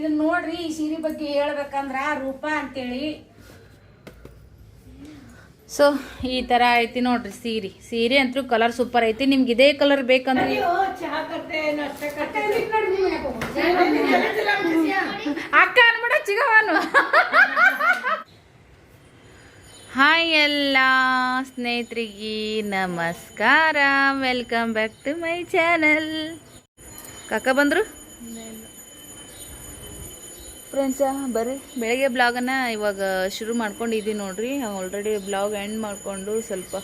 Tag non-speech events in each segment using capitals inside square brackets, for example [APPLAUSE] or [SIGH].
ಇದನ್ನ ನೋಡ್ರಿ ಈ ಸೀರೆ ಬಗ್ಗೆ ಹೇಳ್ಬೇಕಂದ್ರ ರೂಪ ಅಂತೇಳಿ. ಸೊ ಈ ತರ ಐತಿ ನೋಡ್ರಿ ಸೀರೆ. ಸೀರೆ ಅಂತೂ ಕಲರ್ ಸೂಪರ್ ಐತಿ. ನಿಮ್ಗೆ ಇದೇ ಕಲರ್ ಬೇಕಂದ್ರೆ ಅಕ್ಕ ಅನ್ಬಿಡ ಚಿಗವನು. ಹಾಯ್ ಎಲ್ಲ ಸ್ನೇಹಿತರಿಗೆ ನಮಸ್ಕಾರ. Welcome back to my channel ಕಾಕ ಬಂದರು? ಫ್ರೆಂಡ್ಸ ಬರ್ರಿ. ಬೆಳಗ್ಗೆ ಬ್ಲಾಗನ್ನು ಇವಾಗ ಶುರು ಮಾಡ್ಕೊಂಡಿದ್ದೀವಿ ನೋಡ್ರಿ. ಆಲ್ರೆಡಿ ಬ್ಲಾಗ್ ಎಂಡ್ ಮಾಡಿಕೊಂಡು ಸ್ವಲ್ಪ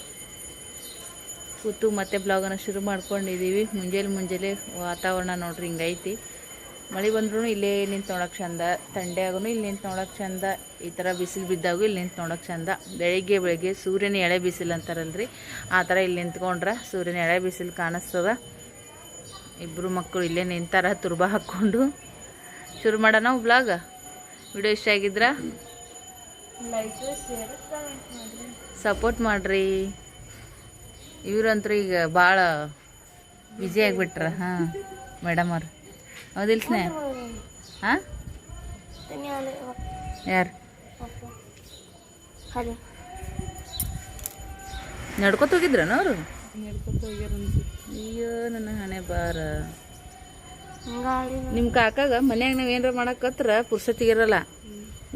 ಕೂತು ಮತ್ತೆ ಬ್ಲಾಗನ್ನು ಶುರು ಮಾಡ್ಕೊಂಡಿದ್ದೀವಿ ಮುಂಜಾನೆ ಮುಂಜಾನೆ ವಾತಾವರಣ ನೋಡ್ರಿ, ಹಿಂಗೈತಿ. ಮಳೆ ಬಂದ್ರೂ ಇಲ್ಲೇ ನಿಂತು ನೋಡೋಕೆ ಚಂದ. ಆಗೂ ಇಲ್ಲಿ ನಿಂತು ನೋಡೋಕೆ ಚಂದ. ಈ ಥರ ಬಿಸಿಲು ಬಿದ್ದಾಗೂ ಇಲ್ಲಿ ನಿಂತು ನೋಡೋಕೆ ಚಂದ. ಬೆಳಿಗ್ಗೆ ಬೆಳಗ್ಗೆ ಸೂರ್ಯನ ಎಳೆ ಬಿಸಿಲು ಅಂತಾರಲ್ರಿ. ಆ ಥರ ಇಲ್ಲಿ ನಿಂತ್ಕೊಂಡ್ರೆ ಸೂರ್ಯನ ಎಳೆ ಬಿಸಿಲು ಕಾಣಿಸ್ತದ. ಇಬ್ಬರು ಮಕ್ಕಳು ಇಲ್ಲೇ ನಿಂತಾರ, ತುರ್ಬಾ ಹಾಕ್ಕೊಂಡು ಶುರು ಮಾಡೋಣ ಬ್ಲಾಗ್ ವಿಡಿಯೋ ಇಷ್ಟ ಆಗಿದ್ರ? ಸಪೋರ್ಟ್ ಮಾಡ್ರಿ. ಇವ್ರಂತೂ ಈಗ ಭಾಳ ಬ್ಯುಸಿ ಆಗಿಬಿಟ್ರ, ಹಾಂ. ಮೇಡಮ್ ಅವ್ರು. ಹೌದಿಲ್ ಸ್ನೇಹ? ಹಾಂ? ಯಾರು? ನಡ್ಕೊತ ಹೋಗಿದ್ರನ ಅವರು? ಅಯ್ಯೋ, ನನ್ನ ಹಣೆ ಬಾರ ನಿಮ್ಮ ಕಾಕಾಗ ಮನ್ಯಾಗ ನಾವು ಏನಾರ ಮಾಡಕತ್ರ ಪುರ್ಸತಿಗಿರಲ್ಲ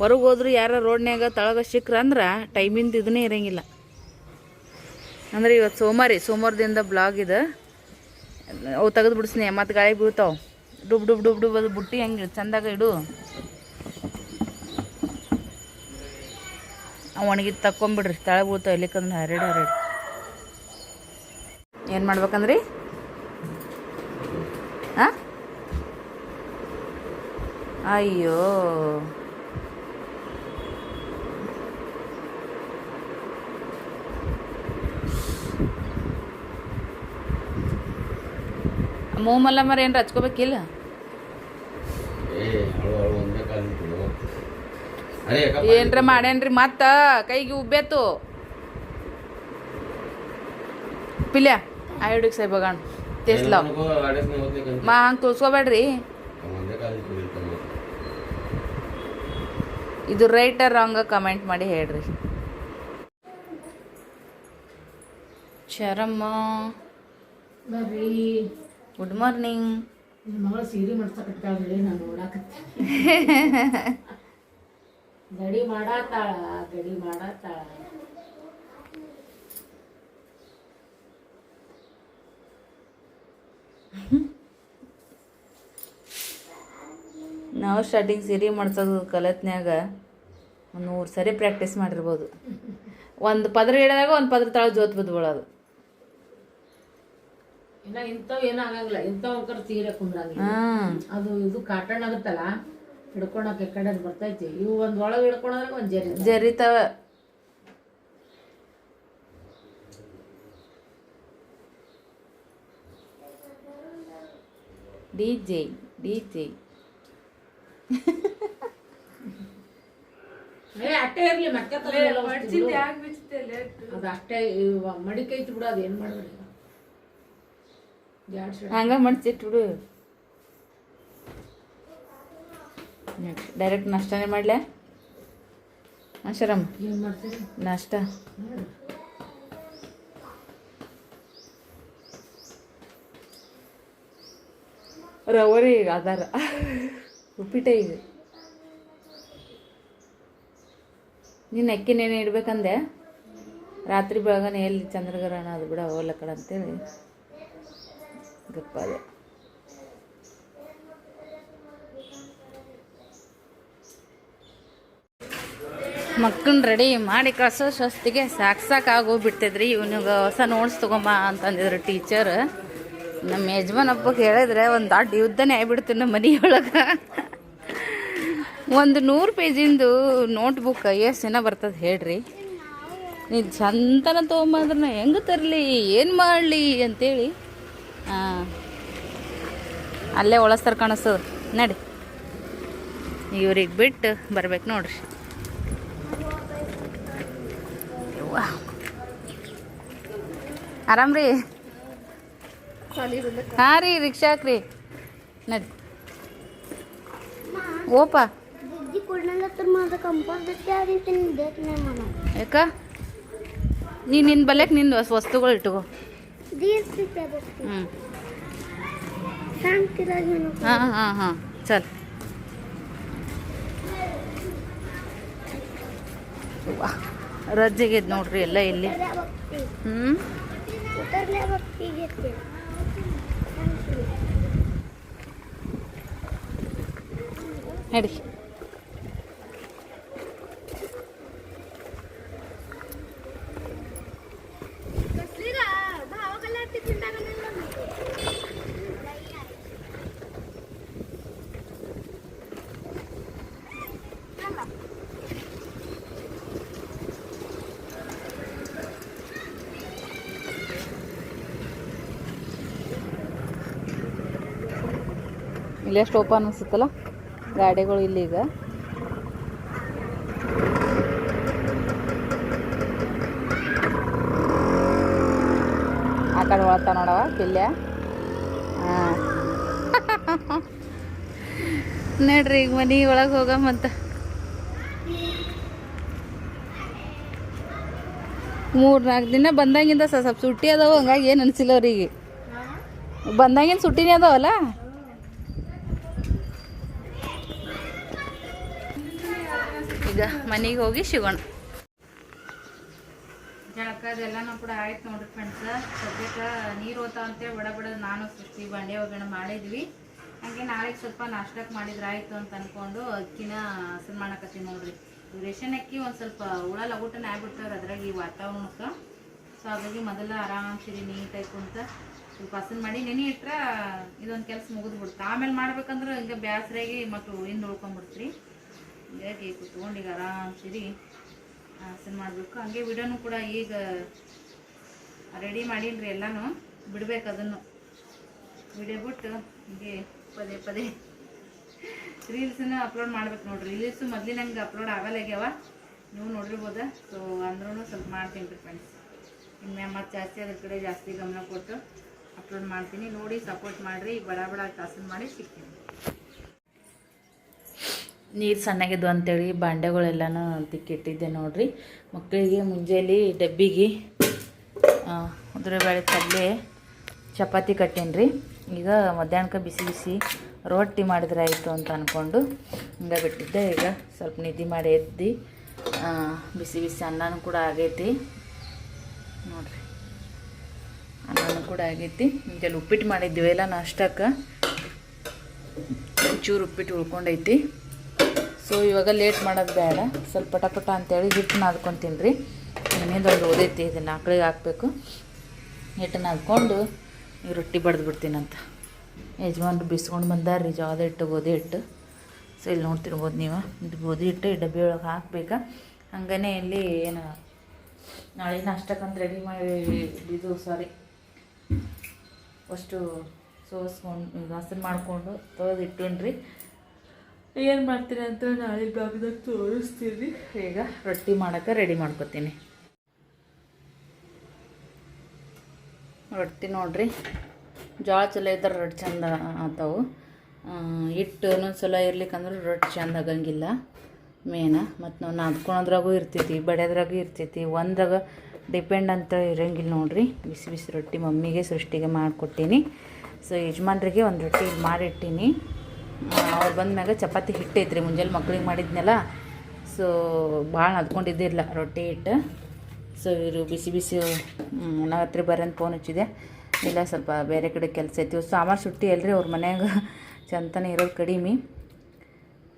ಹೊರಗೆ ಹೋದ್ರು ಯಾರ ರೋಡ್ನ್ಯಾಗ ತಳಗ ಸಿಕ್ರ ಅಂದ್ರೆ ಟೈಮಿಂದ ಇದನ್ನೇ ಇರಂಗಿಲ್ಲ. ಅಂದ್ರೆ ಇವತ್ತು ಸೋಮವಾರಿ ಸೋಮವಾರದಿಂದ ಬ್ಲಾಗ್ ಇದು. ಅವು ತೆಗೆದು ಬಿಡಿಸ್ನಿ, ಮತ್ತು ಗಾಳಿ ಬೀಳ್ತಾವ. ಡುಬ್ ಡುಬ್ ಡುಬ್ ಡುಬ್ ಅದು ಬುಟ್ಟಿ ಹೆಂಗೆ ಚಂದಾಗ ಇಡು. ಒಣಗಿದ ತಕ್ಕೊಂಬಿಡ್ರಿ ತಳ ಬೀಳ್ತಾವ ಎಲ್ಲಿಕಂದ್ರೆ ಹರಡು ಹರಡು. ಏನು ಮಾಡ್ಬೇಕಂದ್ರಿ? ಅಯ್ಯೋ. ಮೂಮಲ್ಲ ಮರ ಏನ್ರ ಹಚ್ಕೋಬೇಕಿಲ್ಲ? ಏ ಹಳು ಹಳು ಒಂದೇ ಕಾಲು ಬಿಡು ಅದೇ ಯಾಕಪ್ಪ ಏನ್ರ ಮಾಡೇನ್ರಿ ಮತ್ತ? ಕೈಗೆ ಉಬ್ಬೇತು ಪಿಲ್ಯ ಆಯೋಡಿಕ್ ಸೈ ಬಗಾಣ ತೇಸ್ಲಾವ್ ಮಾ ಹಂಗೆ ತುಳ್ಸ್ಕೋಬೇಡ್ರಿ ಒಂದೇ ಕಾಲು ಬಿಡಿರ್ತಾನೆ ಇದು ರೈಟ್ ರಾಂಗ ಕಮೆಂಟ್ ಮಾಡಿ ಹೇಳ್ರಿ. ಚರಮ್ಮ. ಬರ್ರಿ ಗುಡ್ ಮಾರ್ನಿಂಗ್ ಮಗಳ ಸೀರೆ ಮಾಡ್ಸಕತ್ತಾಳ್ರಿ ನಾನು ನೋಡಾಕತ್ತೀನಿ. [LAUGHS] ಗಡಿ ಮಾಡಾತಾಳ ಗಡಿ ಮಾಡಾತಾಳ. [LAUGHS] ನಾವು ಸ್ಟಾರ್ಟಿಂಗ್ ಸೀರೆ ಮಾಡ್ಸೋದು ಕಲತ್ನ್ಯಾಗ ಒಂದು ನೂರು ಸರಿ ಪ್ರಾಕ್ಟೀಸ್ ಮಾಡಿರ್ಬೋದು. ಒಂದು ಪದ್ರ ಹಿಡಿದಾಗ ಒಂದು ಪದ್ರ ತಾಳ ಜೋತ್ ಬಿದ್ಬಿಡೋದು ಇಂಥವು ಏನೂ ಆಗಂಗಿಲ್ಲ. ಇಂಥವು ಅಂಕರ್ ಸೀರೆ ಕುಂದ್ರಂಗಿಲ್ಲ. ಅದು ಇದು ಕಾಟನ್ ಆಗುತ್ತಲ್ಲ ಹಿಡ್ಕೊಳಕ್ ಕಡೆ ಬರ್ತೈತಿ. ಇವು ಒಂದು ಒಳಗೆ ಹಿಡ್ಕೊಳದ್ರೆ ಒಂದು ಜರಿ ಜರಿತಾವ. D J D J. ಏ ಅಟ್ಟೆ ಇರಲಿ ಮತ್ತೆ ಅದು ಅಷ್ಟೇ ಇವ ಮಡಿಕೈತಿ ಬಿಡು ಅದು ಏನ್ ಮಾಡ್ಬೇಡಿ ಹಂಗ ಹಂಗ ಮಡ್ಸಿಟ್ಬಿಡು ಡೈರೆಕ್ಟ್ ನಾಷ್ಟಾನೇ ಮಾಡ್ಲೆ? ಆಶರಮ್ಮ ಏನ್ ಮಾಡ್ತೀರಿ? ನಾಷ್ಟ. ರವರಿ ಈಗ ಅದಾರ ಉಪ್ಪಿಟ್ಟ ಈಗ ನೀನು ನೆನೆ ಇಡ್ಬೇಕಂದೆ? ರಾತ್ರಿ ಬೆಳಗನೆ ಎಲ್ಲಿ ಚಂದ್ರಗ್ರಹಣ ಅದು ಬಿಡ, ಹೋಗ್ಲ ಕಡೆ ಅಂತೇಳಿ. ಗಪ್ಪಾದೆ. ಮಕ್ಕಳನ್ನ ರೆಡಿ ಮಾಡಿ ಕಳಿಸೋ ಸ್ವಸ್ತಿಗೆ ಸಾಕು ಸಾಕು ಆಗೋಗ್ಬಿಡ್ತಿದ್ರಿ ಇವನಿಗೆ ಹೊಸ ನೋಟ್ಸ್ ತೊಗೊಂಬ ಅಂತಂದಿದ್ರು ಟೀಚರ್ ನಮ್ಮ ಯಜಮಾನ್ ಹಬ್ಬಕ್ಕೆ ಹೇಳಿದ್ರೆ ಒಂದು ದೊಡ್ಡ ಯುದ್ಧನೇ ಆಗಿಬಿಡ್ತೀನಿ ಮನೆಯೊಳಗೆ. ಒಂದು ನೂರು ಪೇಜಿಂದು ನೋಟ್ ಬುಕ್ ಎಷ್ಟು ಜನ ಬರ್ತದೆ ಹೇಳ್ರಿ. ನೀವು ಚಂದನ ತೊಗೊಂಬಂದ್ರೆ ಹೆಂಗೆ ತರಲಿ, ಏನು ಮಾಡಲಿ ಅಂತೇಳಿ. ಹಾಂ ಅಲ್ಲೇ ಒಳಸ್ತಾರ ಕಾಣಿಸ್ತದ ನಡಿ. ಇವ್ರಿಗೆ ಬಿಟ್ಟು ಬರ್ಬೇಕು ನೋಡ್ರಿ. ಆರಾಮ್ ರೀ? ಹಾಂ ರೀ, ರಿಕ್ಷಾಕ್ ರೀ. ನಡಿ. ಓಪ. दीदी कोणाला तर माझं कंपास देते आणि त्यांनी देत नाही मला ಯಾಕ ನೀ ನಿನ್ನ ಬಲ್ಯಕ್ಕೆ ನಿಂದು ಹೊಸ ವಸ್ತುಗಳು ಇಟ್ಕೋ दीच तिथे बघते ಹ್ಞೂ सांग तिला घेऊ नको ಹಾಂ ಹಾಂ ಹಾಂ ಚಲ್ ವಾ ರಜ್ಜೆಗೆ ನೋಡ್ರಿ ಎಲ್ಲ ಇಲ್ಲಿ उतरल्या बघते ಹ್ಞೂ उतरल्या बघते घेते सांग ಇಲ್ಲೇ ಸ್ಟೋಪ್ ಅನಿಸುತ್ತಲ್ಲ? ಗಾಡಿಗಳು ಇಲ್ಲಿ ಈಗ ಆ ಕಡೆ ಒಳತ ನೋಡವ, ಪಿಲ್ಯ. ಹಾಂ. [LAUGHS] ನೋಡ್ರಿ, ಈಗ ಮನೆ ಒಳಗೆ ಹೋಗಮ್ಮಂತ ಮೂರು ನಾಲ್ಕು ದಿನ ಬಂದಾಗಿಂದ ಸ್ವಲ್ಪ ಸುಟ್ಟಿ ಅದಾವ, ಹಂಗಾಗಿ ಏನು ಅನಿಸಿಲ್ಲ ಅವ್ರಿಗೆ. ಬಂದಾಗಿನ ಸುಟ್ಟಿನೇ ಅದಾವಲ್ಲ ಈಗ ಮನೆಗೆ ಹೋಗಿ ಸಿಗೋಣ. ಜಳಕದೆಲ್ಲನೂ ಕೂಡ ಆಯ್ತು ನೋಡ್ರಿ ಫ್ರೆಂಡ್ಸ್ ಸದ್ಯಕ್ಕೆ ನೀರು ಹೋತಾವ ಅಂತೇಳಿ ಬಡ ಬಡ ನಾನು ಸೃಷ್ಟಿ ಬಂಡೆ ಒಗ್ಗರಣೆ ಮಾಡಿದ್ವಿ. ಹಾಗೆ ನಾಳೆಗೆ ಸ್ವಲ್ಪ ನಾಷ್ಟಕ್ಕೆ ಮಾಡಿದ್ರೆ ಆಯ್ತು ಅಂತ ಅನ್ಕೊಂಡು ಅಕ್ಕಿನ ಹಸನ್ ಮಾಡಕತ್ತೀವಿ ನೋಡ್ರಿ. ರೇಷನ್ ಅಕ್ಕಿ ಒಂದು ಸ್ವಲ್ಪ ಹುಳ ಲಗುಟನ ಆಗ್ಬಿಡ್ತಾವ್ರಿ ಅದ್ರಾಗ ಈ ವಾತಾವರಣಕ್ಕೆ. ಸೊ ಹಾಗಾಗಿ ಮೊದಲ ಆರಾಮ್ಸಿರಿ ನೀಟಾಗಿ ಅಂತ ಸ್ವಲ್ಪ ಹಸನ್ ಮಾಡಿ ನೆನೆ ಇಟ್ರೆ ಇದೊಂದು ಕೆಲಸ ಮುಗಿದ್ಬಿಡ್ತು ಆಮೇಲೆ ಮಾಡ್ಬೇಕಂದ್ರೆ ಹಿಂಗೆ ಬ್ಯಾಸ್ರಾಗಿ ಮತ್ತು ಹಿಂದೆ ಉಳ್ಕೊಂಬಿಡ್ತ್ರಿ. ಹೀಗಾಗಿ ಕುತ್ಕೊಂಡು ಈಗ ಆರಾಮ್ಸಿರಿ ಹಾಸನ ಮಾಡಬೇಕು. ಹಂಗೆ ವಿಡೋನು ಕೂಡ ಈಗ ರೆಡಿ ಮಾಡೀನಿ ಎಲ್ಲನೂ. ಬಿಡ್ಬೇಕು ಅದನ್ನು. ವಿಡಿಯೋ ಬಿಟ್ಟು ಹೀಗೆ ಪದೇ ಪದೇ ರೀಲ್ಸನ್ನು ಅಪ್ಲೋಡ್ ಮಾಡ್ಬೇಕು ನೋಡ್ರಿ. ರೀಲ್ಸು ಮೊದ್ಲಿನಂಗೆ ಅಪ್ಲೋಡ್ ಆಗಲ್ಲಾಗ್ಯಾವ ನೀವು ನೋಡಿರ್ಬೋದ. ಸೊ ಅಂದ್ರೂ ಸ್ವಲ್ಪ ಮಾಡ್ತೀನಿ ರೀ ಫ್ರೆಂಡ್ಸ್ ಇನ್ನು ಮತ್ತೆ ಜಾಸ್ತಿ ಅದ್ರ ಕಡೆ ಜಾಸ್ತಿ ಗಮನ ಕೊಟ್ಟು ಅಪ್ಲೋಡ್ ಮಾಡ್ತೀನಿ. ನೋಡಿ ಸಪೋರ್ಟ್ ಮಾಡಿರಿ. ಬಡ ಬಡ ಕಾಸನ್ ಮಾಡಿ ಸಿಗ್ತೀನಿ. ನೀರು ಸಣ್ಣಗಿದ್ದು ಅಂತೇಳಿ ಬಾಂಡೆಗಳೆಲ್ಲನೂ ತಿಕ್ಕಿಟ್ಟಿದ್ದೆ ನೋಡ್ರಿ. ಮಕ್ಕಳಿಗೆ ಮುಂಜಾನೆ ಡಬ್ಬಿಗೆ ಉದುರೆಬೇಳೆ ಪಲ್ಯ ಚಪಾತಿ ಕಟ್ಟೇನಿ ಈಗ ಮಧ್ಯಾಹ್ನಕ್ಕೆ ಬಿಸಿ ಬಿಸಿ ರೊಟ್ಟಿ ಮಾಡಿದ್ರೆ ಆಯಿತು ಅಂತ ಅಂದ್ಕೊಂಡು ಹಿಂಗೆ ಬಿಟ್ಟಿದ್ದೆ. ಈಗ ಸ್ವಲ್ಪ ನಿದ್ದೆ ಮಾಡಿ ಎದ್ದು ಬಿಸಿ ಬಿಸಿ ಅನ್ನನೂ ಕೂಡ ಆಗೈತಿ. ನೋಡಿರಿ. ಅನ್ನನೂ ಕೂಡ ಆಗೈತಿ. ಮುಂಜಾನೆ ಉಪ್ಪಿಟ್ಟು ಮಾಡಿದ್ದೀವಿ ಎಲ್ಲ ನಾಷ್ಟಕ್ಕೆ. ಚೂರು ಉಪ್ಪಿಟ್ಟು ಉಳ್ಕೊಂಡೈತಿ. ಸೊ ಇವಾಗ ಲೇಟ್ ಮಾಡೋದು ಬೇಡ. ಸ್ವಲ್ಪ ಪಟಪಟ ಪಟ ಅಂತೇಳಿ ಹಿಟ್ಟು ನಾದ್ಕೊತೀನಿ ರೀ ಇನ್ನೇದೊಂದು ಓದೈತಿ ಇದನ್ನು. ಆಕಳಿಗೆ ಹಾಕಬೇಕು. ಹಿಟ್ಟು ನಾದ್ಕೊಂಡು ಈ ರೊಟ್ಟಿ ಬಡ್ದು ಬಿಡ್ತೀನಂತ ಯಜಮಾನ್ರು ಬಿಸ್ಕೊಂಡು ಬಂದಾರ ರೀ ಜೋಳದ ಹಿಟ್ಟು ಗೋಧಿ ಹಿಟ್ಟು. ಸೊ ಇಲ್ಲಿ ನೋಡ್ತಿರ್ಬೋದು ನೀವು. ಇದು ಗೋಧಿ ಹಿಟ್ಟು, ಈ ಡಬ್ಬಿ ಒಳಗೆ ಹಾಕಬೇಕಾ? ಹಂಗನೇ ಇಲ್ಲಿ ಏನು, ನಾಳೆ ನಾಷ್ಟಕ್ಕಂತ ರೆಡಿ ಮಾಡಿ ಇದು ಸಾರಿ ಅಷ್ಟು ಸೋಸ್ಕೊಂಡು ಹಸಿರು ಮಾಡಿಕೊಂಡು ತೊಳೆದು ಇಟ್ಟೇನ್ರಿ. ಏನು ಮಾಡ್ತೀನಿ ಅಂತ ನಾಳೆ ಬ್ಲಾಗ್ದಾಗ ತೋರಿಸ್ತೀನಿ ಈಗ ರೊಟ್ಟಿ ಮಾಡೋಕ್ಕೆ ರೆಡಿ ಮಾಡ್ಕೊತೀನಿ. ರೊಟ್ಟಿ ನೋಡ್ರಿ. ಜೋಳ ಚಲೋ ಇದ್ರೆ ರೊಟ್ಟಿ ಚಂದ ಆತಾವು. ಹಿಟ್ಟು ಸಲ ಇರ್ಲಿಕ್ಕಂದ್ರೆ ರೊಟ್ಟಿ ಚಂದ ಆಗಂಗಿಲ್ಲ. ಮೇನ. ಮತ್ತು ನಾವು ನಾದ್ಕೊಳೋದ್ರಾಗೂ ಇರ್ತೈತಿ, ಬಡಿಯೋದ್ರಾಗೂ ಇರ್ತೈತಿ. ಒಂದ್ರಾಗ ಡಿಪೆಂಡ್ ಅಂತ ಇರೋಂಗಿಲ್ಲ ನೋಡ್ರಿ. ಬಿಸಿ ಬಿಸಿ ರೊಟ್ಟಿ ಮಮ್ಮಿಗೆ ಸೃಷ್ಟಿಗೆ ಮಾಡಿಕೊಟ್ಟೀನಿ. ಸೊ ಯಜಮಾನ್ರಿಗೆ ಒಂದು ರೊಟ್ಟಿ ಮಾಡಿಟ್ಟೀನಿ. ಅವ್ರು ಬಂದ್ಮ್ಯಾಗ ಚಪಾತಿ ಹಿಟ್ಟು ಐತ್ರಿ ಮುಂಜಾನೆ ಮಕ್ಳಿಗೆ ಮಾಡಿದ್ನಲ್ಲ, ಸೊ ಭಾಳ ಅದ್ಕೊಂಡಿದ್ದಿರಲ್ಲ ರೊಟ್ಟಿ ಹಿಟ್ಟು. ಸೊ ಇವರು ಬಿಸಿ ಬಿಸಿ ನಾ ಹತ್ರ ಬರೋಂತ ಫೋನ್ ಹಚ್ಚಿದೆ. ಇಲ್ಲ, ಸ್ವಲ್ಪ ಬೇರೆ ಕಡೆ ಕೆಲಸ ಐತಿ. ಸಾಮಾರು ಸುಟ್ಟಿ ಅಲ್ರಿ, ಅವ್ರ ಮನ್ಯಾಗ ಚಂತನೆ ಇರೋದು ಕಡಿಮೆ.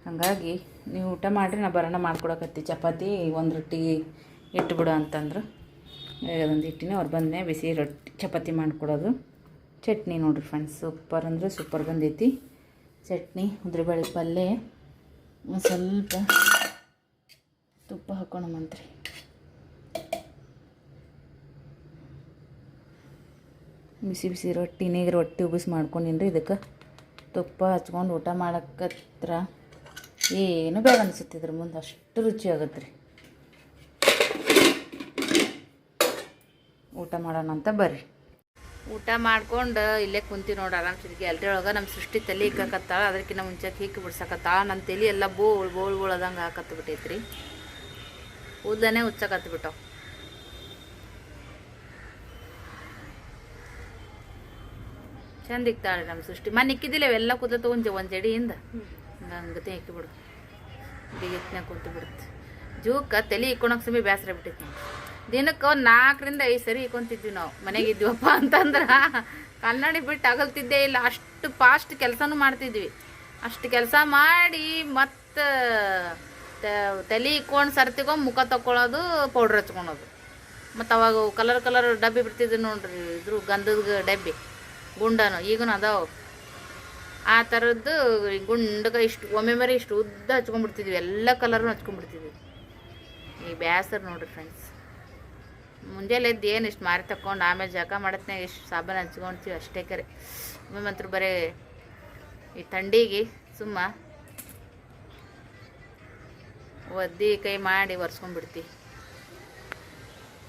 ಹಾಗಾಗಿ ನೀವು ಊಟ ಮಾಡಿರಿ, ನಾ ಬರೋಣ ಮಾಡ್ಕೊಡಕತ್ತಿ. ಚಪಾತಿ ಒಂದು ರೊಟ್ಟಿ ಇಟ್ಟು ಬಿಡು ಅಂತಂದ್ರು. ಅದೊಂದು ಹಿಟ್ಟಿನೇ ಅವ್ರು ಬಂದೆ ಬಿಸಿ ರೊಟ್ಟಿ, ಚಪಾತಿ ಮಾಡಿಕೊಡೋದು. ಚಟ್ನಿ ನೋಡಿರಿ ಫ್ರೆಂಡ್ಸ್ ಸೂಪರ್ ಅಂದರೆ ಸೂಪರ್ ಬಂದೈತಿ. ಚಟ್ನಿ ಉದ್ರಿಬೇಳೆ ಪಲ್ಯ ಸ್ವಲ್ಪ ತುಪ್ಪ ಹಾಕೋಣಮಂತ್ರಿ ಬಿಸಿ ಬಿಸಿ ರೊಟ್ಟಿ ನೀರು ರೊಟ್ಟಿ ಉಬಿಸಿ ಮಾಡ್ಕೊಂಡಿನ್ರಿ ಇದಕ್ಕೆ. ತುಪ್ಪ ಹಚ್ಕೊಂಡು ಊಟ ಮಾಡಕತ್ರ ಏನು ಬೇಡ ಇದ್ರ ಮುಂದೆ, ಅಷ್ಟು ರುಚಿ ಆಗುತ್ತೆ ರೀ ಊಟ ಮಾಡೋಣ ಅಂತ ಬರ್ರಿ. ಊಟ ಮಾಡ್ಕೊಂಡು ಇಲ್ಲೇ ಕುಂತಿ ನೋಡಿ ಆರಾಮ್ ಸಿಗಿ ಅಲ್ರಿ ಒಳಗೆ ನಮ್ಮ ಸೃಷ್ಟಿ ತಲೆ ಇಕ್ಕಕತ್ತಾಳ ಅದಕ್ಕಿಂತ ಮುಂಚೆ ಹಿಕ್ಕಿ ಬಿಡ್ಸಕತ್ತಾಳ ನನ್ನ ತಲೆ ಎಲ್ಲ ಬೋಳ್ ಬೋಳ್ ಬೋಳದಂಗೆ ಹಾಕತ್ತು ಬಿಟ್ಟೈತ್ರಿ. ಕೂದಲೇ ಉಚ್ಚಕತ್ತು ಬಿಟ್ಟವು ಚಂದ ಇಕ್ತಾಳೆ ನಮ್ಮ ಸೃಷ್ಟಿ. ಮನೆ ಇಕ್ಕಿದ್ದಿಲ್ಲ ಅವೆಲ್ಲ ಕೂದಲು ತೊಗೊಂಡು ಒಂದು ಜಡಿಯಿಂದ. ಹಂಗತೆ ಇಕ್ಕಿಬಿಡ್ತು ಬಿಗಿತ್ನ್ಯಾಗ ಕುಂತು ಬಿಡುತ್ತೆ ಜೂಕ ತಲೆ ಇಕ್ಕೊಳಕ್ ಸಮಯ ಬೇಸರ ಬಿಟ್ಟೈತಿ. ದಿನಕ್ಕೆ ಒಂದು ನಾಲ್ಕರಿಂದ ಐದು ಸರಿ ಇಕ್ಕೊಂತಿದ್ವಿ ನಾವು. ಮನೆಗೆ ಇದ್ವಪ್ಪ ಅಂತಂದ್ರೆ ಕನ್ನಡಿ ಬಿಟ್ಟು ಅಗಲ್ತಿದ್ದೇ ಇಲ್ಲ. ಅಷ್ಟು ಫಾಸ್ಟ್ ಕೆಲಸನೂ ಮಾಡ್ತಿದ್ವಿ. ಅಷ್ಟು ಕೆಲಸ ಮಾಡಿ ಮತ್ತು ತಲೆ ಇಕ್ಕೊಂಡು ಸರ್ತಿಕೊಂಡು ಮುಖ ತಕ್ಕೊಳ್ಳೋದು ಪೌಡ್ರ್ ಹಚ್ಕೊಳೋದು ಮತ್ತು ಅವಾಗ ಕಲರ್ ಕಲರ್ ಡಬ್ಬಿ ಬಿಡ್ತಿದ್ವಿ ನೋಡ್ರಿ, ಇದ್ರ ಗಂಧದ ಡಬ್ಬಿ, ಗುಂಡನು ಈಗನು ಅದಾವ. ಆ ಥರದ್ದು ಗುಂಡಗ ಇಷ್ಟು, ಒಮ್ಮೆ ಮರಿ ಇಷ್ಟು ಉದ್ದ ಹಚ್ಕೊಂಡ್ಬಿಡ್ತಿದ್ವಿ. ಎಲ್ಲ ಕಲರ್ನು ಹಚ್ಕೊಂಡ್ಬಿಡ್ತಿದ್ವಿ. ಈ ಬೇಸರ್ ನೋಡ್ರಿ ಫ್ರೆಂಡ್ಸ್ ಮುಂಜಾನೆ ಎದ್ದು ಏನು ಇಷ್ಟು ಮಾರಿ ತಕ್ಕೊಂಡು ಆಮೇಲೆ ಜಕ ಮಾಡತ್ನಾಗ ಎಷ್ಟು ಸಾಬಾನು ಹಚ್ಕೊಳ್ತೀವಿ ಅಷ್ಟೇ ಕರೆ. ಒಮ್ಮೆ ಬರೀ ಈ ಥಂಡಿಗೆ ಸುಮ್ಮ ಒದ್ದಿ ಕೈ ಮಾಡಿ ಒರೆಸ್ಕೊಂಡ್ಬಿಡ್ತೀವಿ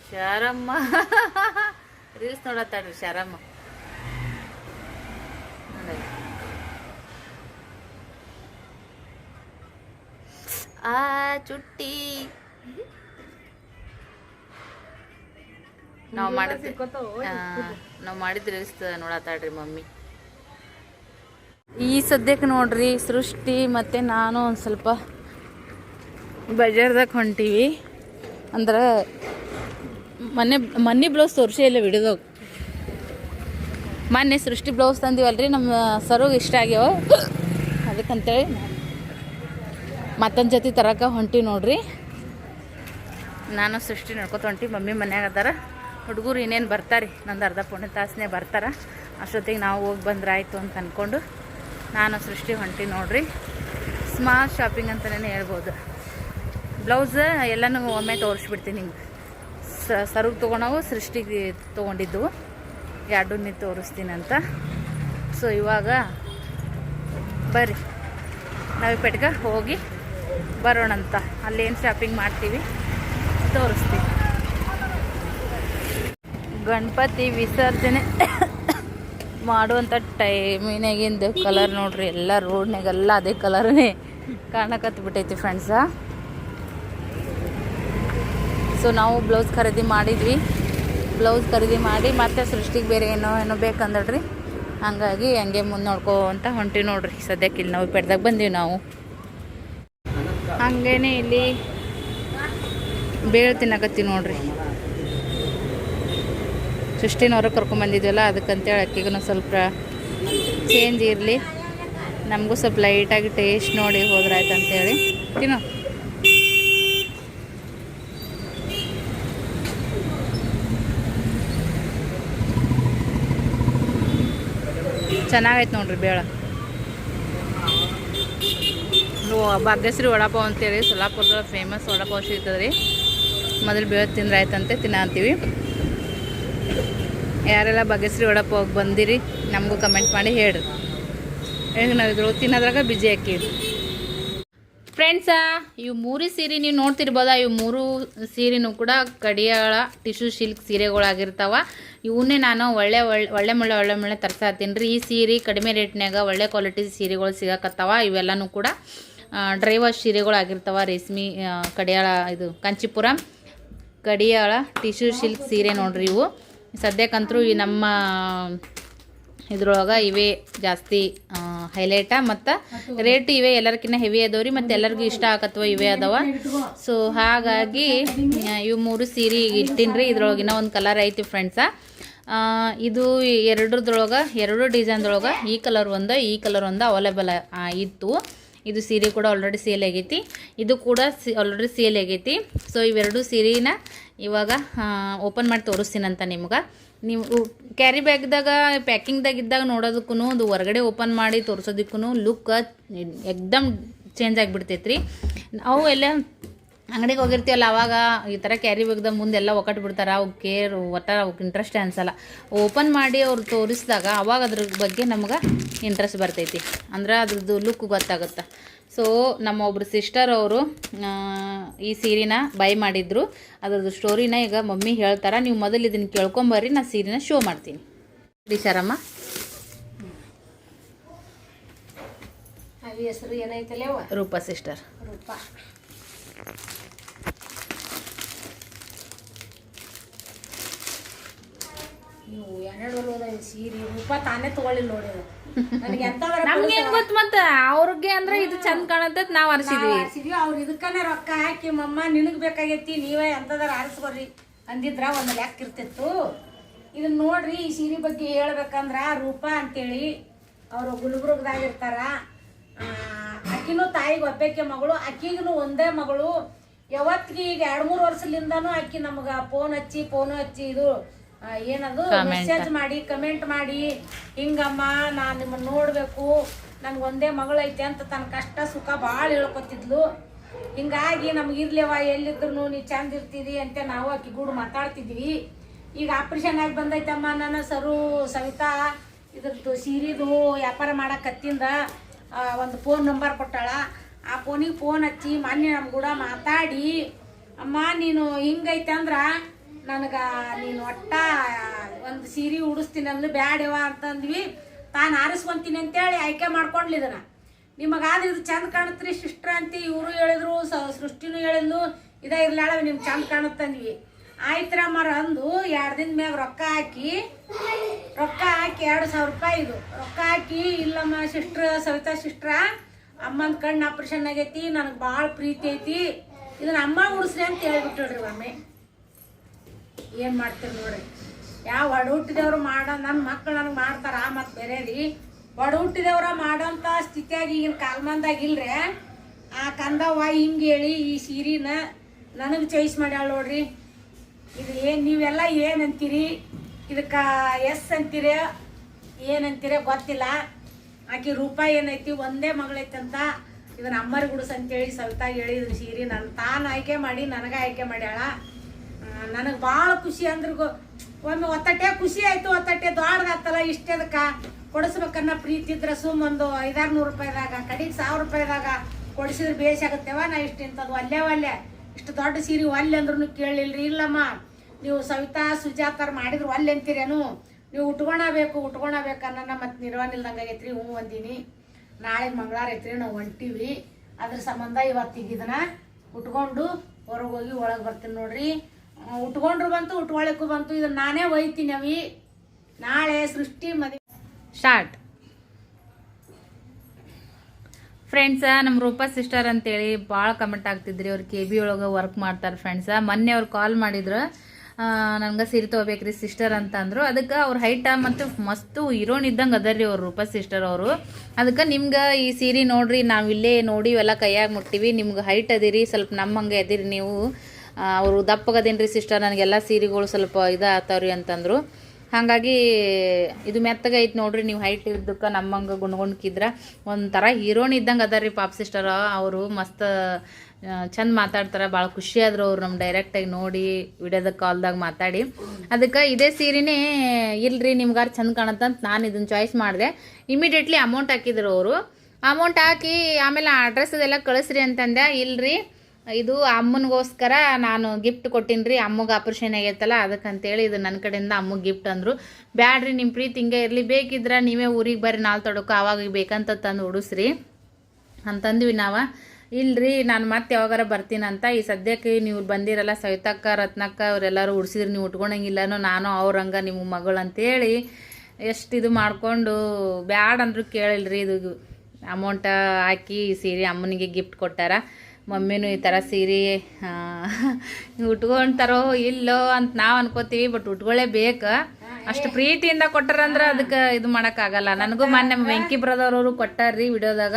ಶರಮ್ಮ. ರೀಲ್ಸ್ ನೋಡತ್ತಾಡ್ರಿ ಶರಮ್ಮ. ಆ ಚುಟ್ಟಿ. ನಾವು ಮಾಡಿದ ನಾವು ಮಾಡಿದ ರೀಲ್ಸ್ ನೋಡತ್ತಾಡ್ರಿ ಮಮ್ಮಿ. ಈ ಸದ್ಯಕ್ಕೆ ನೋಡ್ರಿ ಸೃಷ್ಟಿ ಮತ್ತು ನಾನು ಒಂದು ಸ್ವಲ್ಪ ಬಜಾರ್ದಾಗ ಹೊಂಟೀವಿ. ಅಂದ್ರೆ ಮೊನ್ನೆ ಮನೆ ಬ್ಲೌಸ್ ತೋರಿಸಿ ಇಲ್ಲ ವಿಡಿಯೋದಾಗ ಮೊನ್ನೆ ಸೃಷ್ಟಿ ಬ್ಲೌಸ್ ತಂದಿವಲ್ರಿ ನಮ್ಮ ಸರೋಗ ಇಷ್ಟ ಆಗ್ಯಾವ. ಅದಕ್ಕಂತೇಳಿ ಮತ್ತೊಂದು ಜೊತೆ ತರಕ ಹೊಂಟಿ ನೋಡ್ರಿ. ನಾನು ಸೃಷ್ಟಿ ನೋಡ್ಕೊತ ಹೊಂಟಿ ಮಮ್ಮಿ ಮನ್ಯಾಗ ಅದಾರ. ಹುಡುಗರು ಇನ್ನೇನು ಬರ್ತಾರೆ? ನಂದು ಅರ್ಧ ಪುಣ್ಯ ತಾಸನೇ ಬರ್ತಾರೆ. ಅಷ್ಟೊತ್ತಿಗೆ ನಾವು ಹೋಗಿ ಬಂದ್ರೆ ಆಯಿತು ಅಂತ ಅಂದ್ಕೊಂಡು ನಾನು ಸೃಷ್ಟಿ ಹೊಂಟಿ ನೋಡ್ರಿ. ಸ್ಮಾರ್ಟ್ ಶಾಪಿಂಗ್ ಅಂತಲೇ ಹೇಳ್ಬೋದು. ಬ್ಲೌಸ್ ಎಲ್ಲನೂ ಒಮ್ಮೆ ತೋರಿಸ್ಬಿಡ್ತೀನಿ ನಿಮ್ಗೆ. ಸರುಗ್ ತೊಗೊಳವು ಸೃಷ್ಟಿಗೆ ತೊಗೊಂಡಿದ್ದು. ಎರಡು ನೀ ತೋರಿಸ್ತೀನಿ ಅಂತ. ಸೊ ಇವಾಗ ಬರ್ರಿ. ನಾವು ಪೆಟ್ಗೆ ಹೋಗಿ ಬರೋಣಂತ. ಅಲ್ಲೇನು ಶಾಪಿಂಗ್ ಮಾಡ್ತೀವಿ? ತೋರಿಸ್ತೀವಿ ಗಣಪತಿ ವಿಸರ್ಜನೆ ಮಾಡುವಂಥ ಟೈಮಿನಾಗಿಂದು ಕಲರ್ ನೋಡ್ರಿ, ಎಲ್ಲ ರೋಡ್ನಾಗೆಲ್ಲ ಅದೇ ಕಲರ್ನೇ ಕಾಣಕತ್ತ ಬಿಟ್ಟೈತಿ ಫ್ರೆಂಡ್ಸ ಸೊ ನಾವು ಬ್ಲೌಸ್ ಖರೀದಿ ಮಾಡಿದ್ವಿ. ಬ್ಲೌಸ್ ಖರೀದಿ ಮಾಡಿ ಮತ್ತೆ ಸೃಷ್ಟಿಗೆ ಬೇರೆ ಏನೋ ಏನೋ ಬೇಕಂದಡ್ರಿ ಹಂಗಾಗಿ ಹಂಗೆ ಮುಂದೆ ನೋಡ್ಕೋ ಅಂತ ಹೊಂಟಿವಿ ನೋಡ್ರಿ. ಸದ್ಯಕ್ಕೆ ಇಲ್ಲಿ ನಾವು ಪೆಡ್ದಾಗ ಬಂದೀವಿ ನಾವು. ಹಂಗೇನೆ ಇಲ್ಲಿ ಬೇಳೆ ತಿನ್ನಕತ್ತೀವಿ ನೋಡ್ರಿ. ಸೃಷ್ಟಿನವ್ರು ಕರ್ಕೊಂಬಂದಿದ್ವಲ್ಲ, ಅದಕ್ಕಂತೇಳಿ ಅಕ್ಕಿಗೂ ಸ್ವಲ್ಪ ಚೇಂಜ್ ಇರಲಿ. ನಮಗೂ ಸ್ವಲ್ಪ ಲೈಟಾಗಿ ಟೇಸ್ಟ್ ನೋಡಿ ಹೋದ್ರಾಯ್ತು ಅಂತೇಳಿ ಏನೋ ಚೆನ್ನಾಗೈತೆ ನೋಡ್ರಿ ಬೇಳ. ಭಾಗ್ಯಶ್ರೀ ವಡಾಪಾವ್ ಅಂತೇಳಿ ಸೊಲ್ಲಾಪುರದ ಫೇಮಸ್ ವಡಾಪಾವ್ ಸಿಗ್ತದೆ ರೀ ಮೊದಲು ಬೇಳೆ ತಿಂದ್ರೆ ಆಯ್ತಂತೆ ತಿನ್ನತ್ತೀವಿ ಯಾರೆಲ್ಲ ಬಗೆಸ್ರಿ ಒಡಪ್ಪ ಹೋಗಿ ಬಂದಿರಿ, ನಮಗೂ ಕಮೆಂಟ್ ಮಾಡಿ ಹೇಳ್ರಿ. ಈಗ ನಾವು ಇದ್ರೊಳಗೆ ತಿನ್ನೋದ್ರಾಗ ಬಿಜಿ ಹಾಕಿವಿ ಫ್ರೆಂಡ್ಸಾ ಇವು ಮೂರು ಸೀರೆ ನೀವು ನೋಡ್ತಿರ್ಬೋದಾ? ಇವು ಮೂರು ಸೀರೆನೂ ಕೂಡ ಕಡಿಯಾಳ ಟಿಶ್ಯೂ ಸಿಲ್ಕ್ ಸೀರೆಗಳಾಗಿರ್ತಾವ. ಇವನ್ನೇ ನಾನು ಒಳ್ಳೆ ಒಳ್ಳೆ ಒಳ್ಳೆ ಮುಳ್ಳೆ ಒಳ್ಳೆ ಮುಳ್ಳೆ ತರ್ಸಾತೀನಿ. ರೀ ಈ ಸೀರೆ ಕಡಿಮೆ ರೇಟ್ನಾಗ ಒಳ್ಳೆ ಕ್ವಾಲಿಟಿ ಸೀರೆಗಳು ಸಿಗಕತ್ತಾವ. ಇವೆಲ್ಲನೂ ಕೂಡ ಡ್ರೈ ವಾಶ್ ಸೀರೆಗಳಾಗಿರ್ತಾವ. ರೇಷ್ಮಿ ಕಡಿಯಾಳ, ಇದು, ಕಾಂಚೀಪುರ ಕಡಿಯಾಳ ಟಿಶ್ಯೂ ಸಿಲ್ಕ್ ಸೀರೆ ನೋಡ್ರಿ ಇವು. ಸದ್ಯಕ್ಕಂತರೂ ಈ ನಮ್ಮ ಇದ್ರೊಳಗೆ ಇವೇ ಜಾಸ್ತಿ ಹೈಲೈಟ ಮತ್ತು ರೇಟ್ ಇವೆ, ಎಲ್ಲರ್ಕಿನ್ನ ಹೆವಿ ಅದಾವ್ರಿ, ಮತ್ತು ಎಲ್ಲರಿಗೂ ಇಷ್ಟ ಆಗತ್ತವ ಇವೇ ಅದಾವ. ಸೊ ಹಾಗಾಗಿ ಇವು ಮೂರು ಸೀರೆ ಇಟ್ಟಿನ್ರಿ, ಇದ್ರೊಳಗಿನ ಒಂದು ಕಲರ್ ಐತಿ ಫ್ರೆಂಡ್ಸ ಇದು ಎರಡರದೊಳಗೆ ಎರಡು ಡಿಸೈನ್ದೊಳಗೆ ಈ ಕಲರ್ ಒಂದು, ಈ ಕಲರ್ ಒಂದು ಅವೈಲೇಬಲ್ ಇತ್ತು. ಇದು ಸೀರೆ ಕೂಡ ಆಲ್ರೆಡಿ ಸೇಲ್ ಆಗೈತಿ. ಇದು ಕೂಡ ಸಿ ಆಲ್ರೆಡಿ ಸೇಲ್ ಆಗೈತಿ. ಸೊ ಇವೆರಡು ಸೀರೆನ ಇವಾಗ ಓಪನ್ ಮಾಡಿ ತೋರಿಸ್ತೀನಂತ ನಿಮ್ಗೆ. ನೀವು ಕ್ಯಾರಿ ಬ್ಯಾಗ್ದಾಗ ಪ್ಯಾಕಿಂಗ್ದಾಗ ಇದ್ದಾಗ ನೋಡೋದಕ್ಕೂ ಅದು ಹೊರಗಡೆ ಓಪನ್ ಮಾಡಿ ತೋರಿಸೋದಕ್ಕೂ ಲುಕ್ ಎಕ್ದಮ್ ಚೇಂಜ್ ಆಗಿಬಿಡ್ತೈತ್ರಿ. ಅವು ಎಲ್ಲ ಅಂಗಡಿಗೆ ಹೋಗಿರ್ತೀವಲ್ಲ, ಅವಾಗ ಈ ಥರ ಕ್ಯಾರಿ ಬ್ಯಾಗ್ದಾಗ ಮುಂದೆಲ್ಲ ಒಕ್ಕಟ್ಟು ಬಿಡ್ತಾರೆ ಅವಕ್ಕೆ ಒಟ್ಟ ಅವಕ್ಕೆ ಇಂಟ್ರೆಸ್ಟ್ ಅನ್ಸಲ್ಲ ಓಪನ್ ಮಾಡಿ ಅವ್ರು ತೋರಿಸಿದಾಗ ಅವಾಗ ಅದ್ರ ಬಗ್ಗೆ ನಮ್ಗೆ ಇಂಟ್ರೆಸ್ಟ್ ಬರ್ತೈತಿ. ಅಂದ್ರೆ ಅದ್ರದ್ದು ಲುಕ್ ಗೊತ್ತಾಗುತ್ತೆ. ಸೊ ನಮ್ಮ ಒಬ್ರು ಸಿಸ್ಟರ್ ಅವರು ಈ ಸೀರೆನ ಬೈ ಮಾಡಿದ್ರು. ಅದ್ರದ್ದು ಸ್ಟೋರಿನ ಈಗ ಮಮ್ಮಿ ಹೇಳ್ತಾರೆ. ನೀವು ಮೊದಲು ಇದನ್ನು ಕೇಳ್ಕೊಂಬರ್ರಿ ನಾನು ಸೀರೆನ ಶೋ ಮಾಡ್ತೀನಿ. ಡಿಶಾರಮ್ಮ ಅವಿ ಹೆಸರು ಏನೈತಲ್ಲ ರೂಪಾ ಸಿಸ್ಟರ್ ರೂಪ. ನೀವು ಎರಡು ಸೀರೆ ರೂಪ ತಾನೇ ತಗೊಳ್ಳಿಲ್ಲ ನೋಡಿ ನಮ್ಗೇನ್ ಗೊತ್ತು ಮತ್ತ? ಅವ್ರಿಗೆ ಅಂದ್ರೆ ಇದು ಚಂದ ಕಾಣತ್ತ ನಾವ್ ಅರ್ಸಿದ್ವಿ. ಆರಿಸಿದ್ವಿ ಅವ್ರು ಇದಕ್ಕನೇ ರೊಕ್ಕ ಹಾಕಿ ಮಮ್ಮ ನಿನಗ್ ಬೇಕಾಗೈತಿ ನೀವೇ ಎಂತದಾರ ಆರಿಸ್ಕೊರಿ ಅಂದಿದ್ರ ಒಂದು ಲೆಕ್ಕ ಇರ್ತಿತ್ತು. ಇದನ್ನ ನೋಡ್ರಿ ಈ ಸೀರೆ ಬಗ್ಗೆ ಹೇಳ್ಬೇಕಂದ್ರ ರೂಪಾ ಅಂತೇಳಿ ಅವರು ಗುಲ್ಬರ್ಗದಾಗ ಇರ್ತಾರ ಅಕ್ಕಿನೂ ತಾಯಿಗೆ ಒಬ್ಬಕ್ಕೆ ಮಗಳು ಅಕ್ಕಿಗೂ ಒಂದೇ ಮಗಳು. ಯಾವತ್ತಿಗೆ ಈಗ ಎರಡು ಮೂರು ವರ್ಷಲಿಂದಾನು ಅಕ್ಕಿ ನಮ್ಗೆ ಫೋನ್ ಹಚ್ಚಿ ಫೋನ್ ಹಚ್ಚಿ ಇದು ಏನದು? ಮೆಸೇಜ್ ಮಾಡಿ ಕಮೆಂಟ್ ಮಾಡಿ. ಹಿಂಗಮ್ಮ ನಾನು ನಿಮ್ಮನ್ನ ನೋಡಬೇಕು. ನನ್ಗೆ ಒಂದೇ ಮಗಳೈತೆ ಅಂತ ತನ್ನ ಕಷ್ಟ ಸುಖ ಭಾಳ ಹೇಳ್ಕೊತಿದ್ಲು. ಹಿಂಗಾಗಿ ನಮ್ಗೆ ಇರ್ಲಿವ ಎಲ್ಲಿದ್ರು ನೀ ಚಂದ ಇರ್ತೀರಿ ಅಂತ ನಾವು ಆಕಿ ಗೂಡು ಮಾತಾಡ್ತಿದ್ವಿ. ಈಗ ಆಪ್ರೇಷನ್ ಆಗಿ ಬಂದೈತಮ್ಮ ನನ್ನ ಸರು ಸವಿತಾ. ಇದ್ರದ್ದು ಸೀರೆದು ವ್ಯಾಪಾರ ಮಾಡಕತ್ತಿಂದ ಒಂದು ಫೋನ್ ನಂಬರ್ ಕೊಟ್ಟಾಳ. ಆ ಫೋನಿಗೆ ಫೋನ್ ಹಚ್ಚಿ ಮೊನ್ನೆ ನಮ್ಮ ಕೂಡ ಮಾತಾಡಿ ಅಮ್ಮ ನೀನು ಹಿಂಗೈತೆ ಅಂದ್ರ ನನಗ ನೀನು ಒಟ್ಟ ಒಂದು ಸೀರೆ ಉಡಿಸ್ತೀನಿ ಅಂದ್ಲು ಬ್ಯಾಡವ ಅಂತಂದ್ವಿ. ತಾನು ಆರಿಸ್ಕೊಂತೀನಿ ಅಂತೇಳಿ ಆಯ್ಕೆ ಮಾಡ್ಕೊಂಡ್ಲಿ ನಿಮಗೆ ಆದ್ರೆ ಇದು ಚಂದ ಕಾಣತ್ರಿ ಸಿಸ್ಟ್ರ ಅಂತ, ಇವರು ಹೇಳಿದ್ರು, ಸ ಸೃಷ್ಟಿನೂ ಹೇಳಿದ್ಲು, ಇದೇ ಇರ್ಲಾಳ ನಿಮ್ಗೆ ಚಂದ ಕಾಣುತ್ತಂದ್ವಿ ಮರ ಅಂದು ಎರಡು ದಿನ ಮ್ಯಾಗ ರೊಕ್ಕ ಹಾಕಿ ರೊಕ್ಕ ಹಾಕಿ ಎರಡು ಸಾವಿರ ರೂಪಾಯಿ ಇದು. ರೊಕ್ಕ ಹಾಕಿ, ಇಲ್ಲಮ್ಮ ಸಿಸ್ಟ್ರ ಸವಿತಾ ಸಿಸ್ಟ್ರ ಅಮ್ಮನ ಕಣ್ಣು ಆಪ್ರೇಷನ್ ಆಗೈತಿ, ನನಗೆ ಭಾಳ ಪ್ರೀತಿ ಐತಿ. ಇದನ್ನ ಅಮ್ಮ ಉಡಿಸ್ರಿ ಅಂತ ಹೇಳ್ಬಿಟ್ರಿ ಒಮ್ಮೆ. ಏನು ಮಾಡ್ತೀರಿ ನೋಡ್ರಿ? ಯಾವ ಒಡ ಹುಟ್ಟಿದವ್ರು ಮಾಡೋ ನನ್ನ ಮಕ್ಳು ನನಗೆ ಮಾಡ್ತಾರ ಮತ್ತು ಬೇರೆ ರೀ ಒಡ ಹುಟ್ಟಿದವ್ರ ಮಾಡೋಂಥ ಸ್ಥಿತಿಯಾಗಿ ಈಗಿನ ಕಾಲ್ಮಂದಾಗ ಇಲ್ರಿ. ಆ ಕಂದವ್ವ ಹಿಂಗೆ ಹೇಳಿ ಈ ಸೀರಿನ ನನಗೆ ಚಾಯ್ಸ್ ಮಾಡ್ಯಾಳ ನೋಡ್ರಿ. ಇದು ಏನು ನೀವೆಲ್ಲ ಏನಂತೀರಿ? ಇದಕ್ಕೆ ಎಸ್ ಅಂತೀರ? ಏನಂತೀರ ಗೊತ್ತಿಲ್ಲ. ಆಕೆ ರೂಪಾಯಿ ಏನೈತಿ? ಒಂದೇ ಮಗಳೈತಂತ. ಇದನ್ನ ಅಮ್ಮರ್ ಗುಡಿಸ್ ಅಂತೇಳಿ ಸವಿತಾಗಿ ಹೇಳಿ ಇದನ್ನ ಸೀರೆ ನನ್ನ ತಾನು ಆಯ್ಕೆ ಮಾಡಿ, ನನಗೆ ಆಯ್ಕೆ ಮಾಡ್ಯಾಳ. ನನಗೆ ಭಾಳ ಖುಷಿ ಅಂದ್ರೆ ಒಮ್ಮೆ ಒತ್ತಟ್ಟೆ, ಖುಷಿ ಆಯ್ತು ಒತ್ತಟ್ಟೆ ದೊಡ್ಡದಾತಲ್ಲ ಇಷ್ಟದಕ್ಕ ಕೊಡಿಸ್ಬೇಕನ್ನ ಪ್ರೀತಿ ಇದ್ರೆ ಸುಮ್ ಒಂದು ಐದಾರು ನೂರು ರೂಪಾಯಿದಾಗ ಕಡೆಗೆ ಸಾವಿರ ರೂಪಾಯಿದಾಗ ಕೊಡಿಸಿದ್ರೆ ಬೇಸಾಗುತ್ತೇವ ನಾ ಇಷ್ಟು ಇಂಥದ್ದು ಒಲ್ಲೆ ಒಲ್ಲೆ. ಇಷ್ಟು ದೊಡ್ಡ ಸೀರೆ ಒಲ್ಲೆ ಅಂದ್ರೂ ಕೇಳಿಲ್ರಿ, ಇಲ್ಲಮ್ಮ. ನೀವು ಸವಿತಾ, ಸುಜಾತಾರ ಮಾಡಿದ್ರು ಒಲ್ಲೆ ಅಂತೀರೇನು? ನೀವು ಉಟ್ಕೊಳಬೇಕು ಉಟ್ಕೊಳಬೇಕು ಅನ್ನೋ ಮತ್ತೆ ನಿರ್ವಹಣೆ ಆಗೈತ್ರಿ ಹ್ಞೂ ಅಂದೀನಿ ನಾಳೆ ಮಂಗಳಾರ ಐತ್ರಿ ನಾವು ಹೊಂಟೀವಿ ಅದ್ರ ಸಂಬಂಧ ಇವತ್ತಿಗೆ ಇದನ್ನ ಉಟ್ಕೊಂಡು ಹೊರಗೆ ಹೋಗಿ ಒಳಗೆ ಬರ್ತೀನಿ ನೋಡ್ರಿ. ಉಟ್ಕೊಂಡ್ರು ಬಂತು, ಉಟ್ಕೊಳಕ್ಕೂ ಬಂತು. ಇದನ್ನ ನಾನೇ ಒಯ್ತೀನಿ ಅವಿ. ನಾಳೆ ಸೃಷ್ಟಿ ಮದಿ ಸ್ಟಾರ್ಟ್ ಫ್ರೆಂಡ್ಸ ನಮ್ಮ ರೂಪಾ ಸಿಸ್ಟರ್ ಅಂತೇಳಿ ಭಾಳ ಕಮೆಂಟ್ ಆಗ್ತಿದ್ರಿ ಅವ್ರು ಕೆ ಬಿ ಒಳಗೆ ವರ್ಕ್ ಮಾಡ್ತಾರೆ ಫ್ರೆಂಡ್ಸ ಮೊನ್ನೆ ಅವ್ರು ಕಾಲ್ ಮಾಡಿದ್ರು. ನನಗೆ ಸೀರೆ ತೊಗೋಬೇಕ್ರಿ ಸಿಸ್ಟರ್ ಅಂತ ಅಂದ್ರು ಅದಕ್ಕೆ ಅವ್ರ ಹೈಟ ಮತ್ತು ಮಸ್ತು ಹೀರೋನ್ ಇದ್ದಂಗೆ ಅದರ್ರಿ ಅವ್ರು ರೂಪಾ ಸಿಸ್ಟರ್ ಅವರು. ಅದಕ್ಕೆ ನಿಮ್ಗೆ ಈ ಸೀರೆ ನೋಡ್ರಿ, ನಾವು ಇಲ್ಲೇ ನೋಡಿ ಇವೆಲ್ಲ ಕೈಯಾಗಿ ಮುಟ್ತೀವಿ. ನಿಮ್ಗೆ ಹೈಟ್ ಅದಿರಿ, ಸ್ವಲ್ಪ ನಮ್ಮಂಗೆ ಅದಿರಿ ನೀವು. ಅವರು ದಪ್ಪಗದೇನ್ರಿ ಸಿಸ್ಟರ್? ನನಗೆಲ್ಲ ಸೀರೆಗಳು ಸ್ವಲ್ಪ ಇದಾಗ್ತಾವ್ರಿ ಅಂತಂದರು. ಹಾಗಾಗಿ ಇದು ಮೆತ್ತಗೆ ಐತೆ ನೋಡ್ರಿ, ನೀವು ಹೈಟ್ ಇದ್ದಕ್ಕೆ ನಮ್ಮಂಗೆ ಗುಣ್ಗುಣ್ಕಿದ್ರ ಒಂಥರ ಹೀರೋನ್ ಇದ್ದಂಗೆ ಅದಾರ ರೀ ಪಾಪ್ ಸಿಸ್ಟರ್. ಅವರು ಮಸ್ತ್ ಚಂದ ಮಾತಾಡ್ತಾರೆ ಭಾಳ ಖುಷಿ ಆದ್ರು ಅವ್ರು ನಮ್ಮ ಡೈರೆಕ್ಟಾಗಿ ನೋಡಿ ವಿಡಿಯೋದ ಕಾಲ್ದಾಗ ಮಾತಾಡಿ. ಅದಕ್ಕೆ ಇದೇ ಸೀರೆನೇ ಇಲ್ರಿ, ನಿಮ್ಗಾರು ಚಂದ ಕಾಣತ್ತಂತ ನಾನು ಇದನ್ನ ಚಾಯ್ಸ್ ಮಾಡಿದೆ. ಇಮಿಡಿಯೇಟ್ಲಿ ಅಮೌಂಟ್ ಹಾಕಿದ್ರು ಅವರು. ಅಮೌಂಟ್ ಹಾಕಿ ಆಮೇಲೆ ಅಡ್ರೆಸ್ ಅದೆಲ್ಲ ಕಳಿಸ್ರಿ ಅಂತಂದೆ. ಇಲ್ರಿ ಇದು ಅಮ್ಮನಿಗೋಸ್ಕರ ನಾನು ಗಿಫ್ಟ್ ಕೊಟ್ಟಿನ್ರಿ, ಅಮ್ಮಗೆ ಆಪ್ರೇಷನ್ ಆಗೈತಲ್ಲ, ಅದಕ್ಕಂತೇಳಿ ಇದು ನನ್ನ ಕಡೆಯಿಂದ ಅಮ್ಮಗೆ ಗಿಫ್ಟ್ ಅಂದರು. ಬ್ಯಾಡ್ರಿ ನಿಮ್ಮ ಪ್ರೀತಿ ಹಿಂಗೆ ಇರಲಿ, ಬೇಕಿದ್ರೆ ನೀವೇ ಊರಿಗೆ ಬರ್ರಿ, ನಾಲ್ ತೊಡಕು, ಆವಾಗ ಬೇಕಂತ ತಂದು ಉಡಿಸ್ರಿ. ಅಂತಂದ್ವಿ ನಾವು, ಇಲ್ರಿ, ನಾನು ಮತ್ತೆ ಯಾವಾಗಾರ ಬರ್ತೀನಂತ, ಈ ಸದ್ಯಕ್ಕೆ ನೀವು ಬಂದಿರಲ್ಲ, ಸವಿತಕ್ಕ, ರತ್ನಕ್ಕ, ಅವರೆಲ್ಲರೂ ಉಡ್ಸಿದ್ರಿ, ನೀವು ಉಟ್ಕೊಳಂಗಿಲ್ಲನೋ ನಾನು ಅವ್ರಂಗ ನಿಮ್ಮ ಮಗಳು ಅಂತೇಳಿ ಎಷ್ಟು ಇದು ಮಾಡಿಕೊಂಡು, ಬ್ಯಾಡ್ ಅಂದ್ರು ಕೇಳಿಲ್ರಿ ಇದು ಅಮೌಂಟ ಹಾಕಿ ಸೀರೆ ಅಮ್ಮನಿಗೆ ಗಿಫ್ಟ್ ಕೊಟ್ಟಾರ. ಮಮ್ಮಿನೂ ಈ ಥರ ಸೀರೆ ಉಟ್ಕೊಂತಾರೋ ಇಲ್ಲೋ ಅಂತ ನಾವು ಅನ್ಕೋತೀವಿ ಬಟ್ ಉಟ್ಕೊಳ್ಳೇಬೇಕು ಅಷ್ಟು ಪ್ರೀತಿಯಿಂದ ಕೊಟ್ಟಾರಂದ್ರೆ ಅದಕ್ಕೆ ಇದು ಮಾಡೋಕ್ಕಾಗಲ್ಲ. ನನಗೂ ಮೊನ್ನೆ ವೆಂಕಿ ಬ್ರದರ್ ಅವರು ಕೊಟ್ಟಾರ್ರಿ ವಿಡಿಯೋದಾಗ.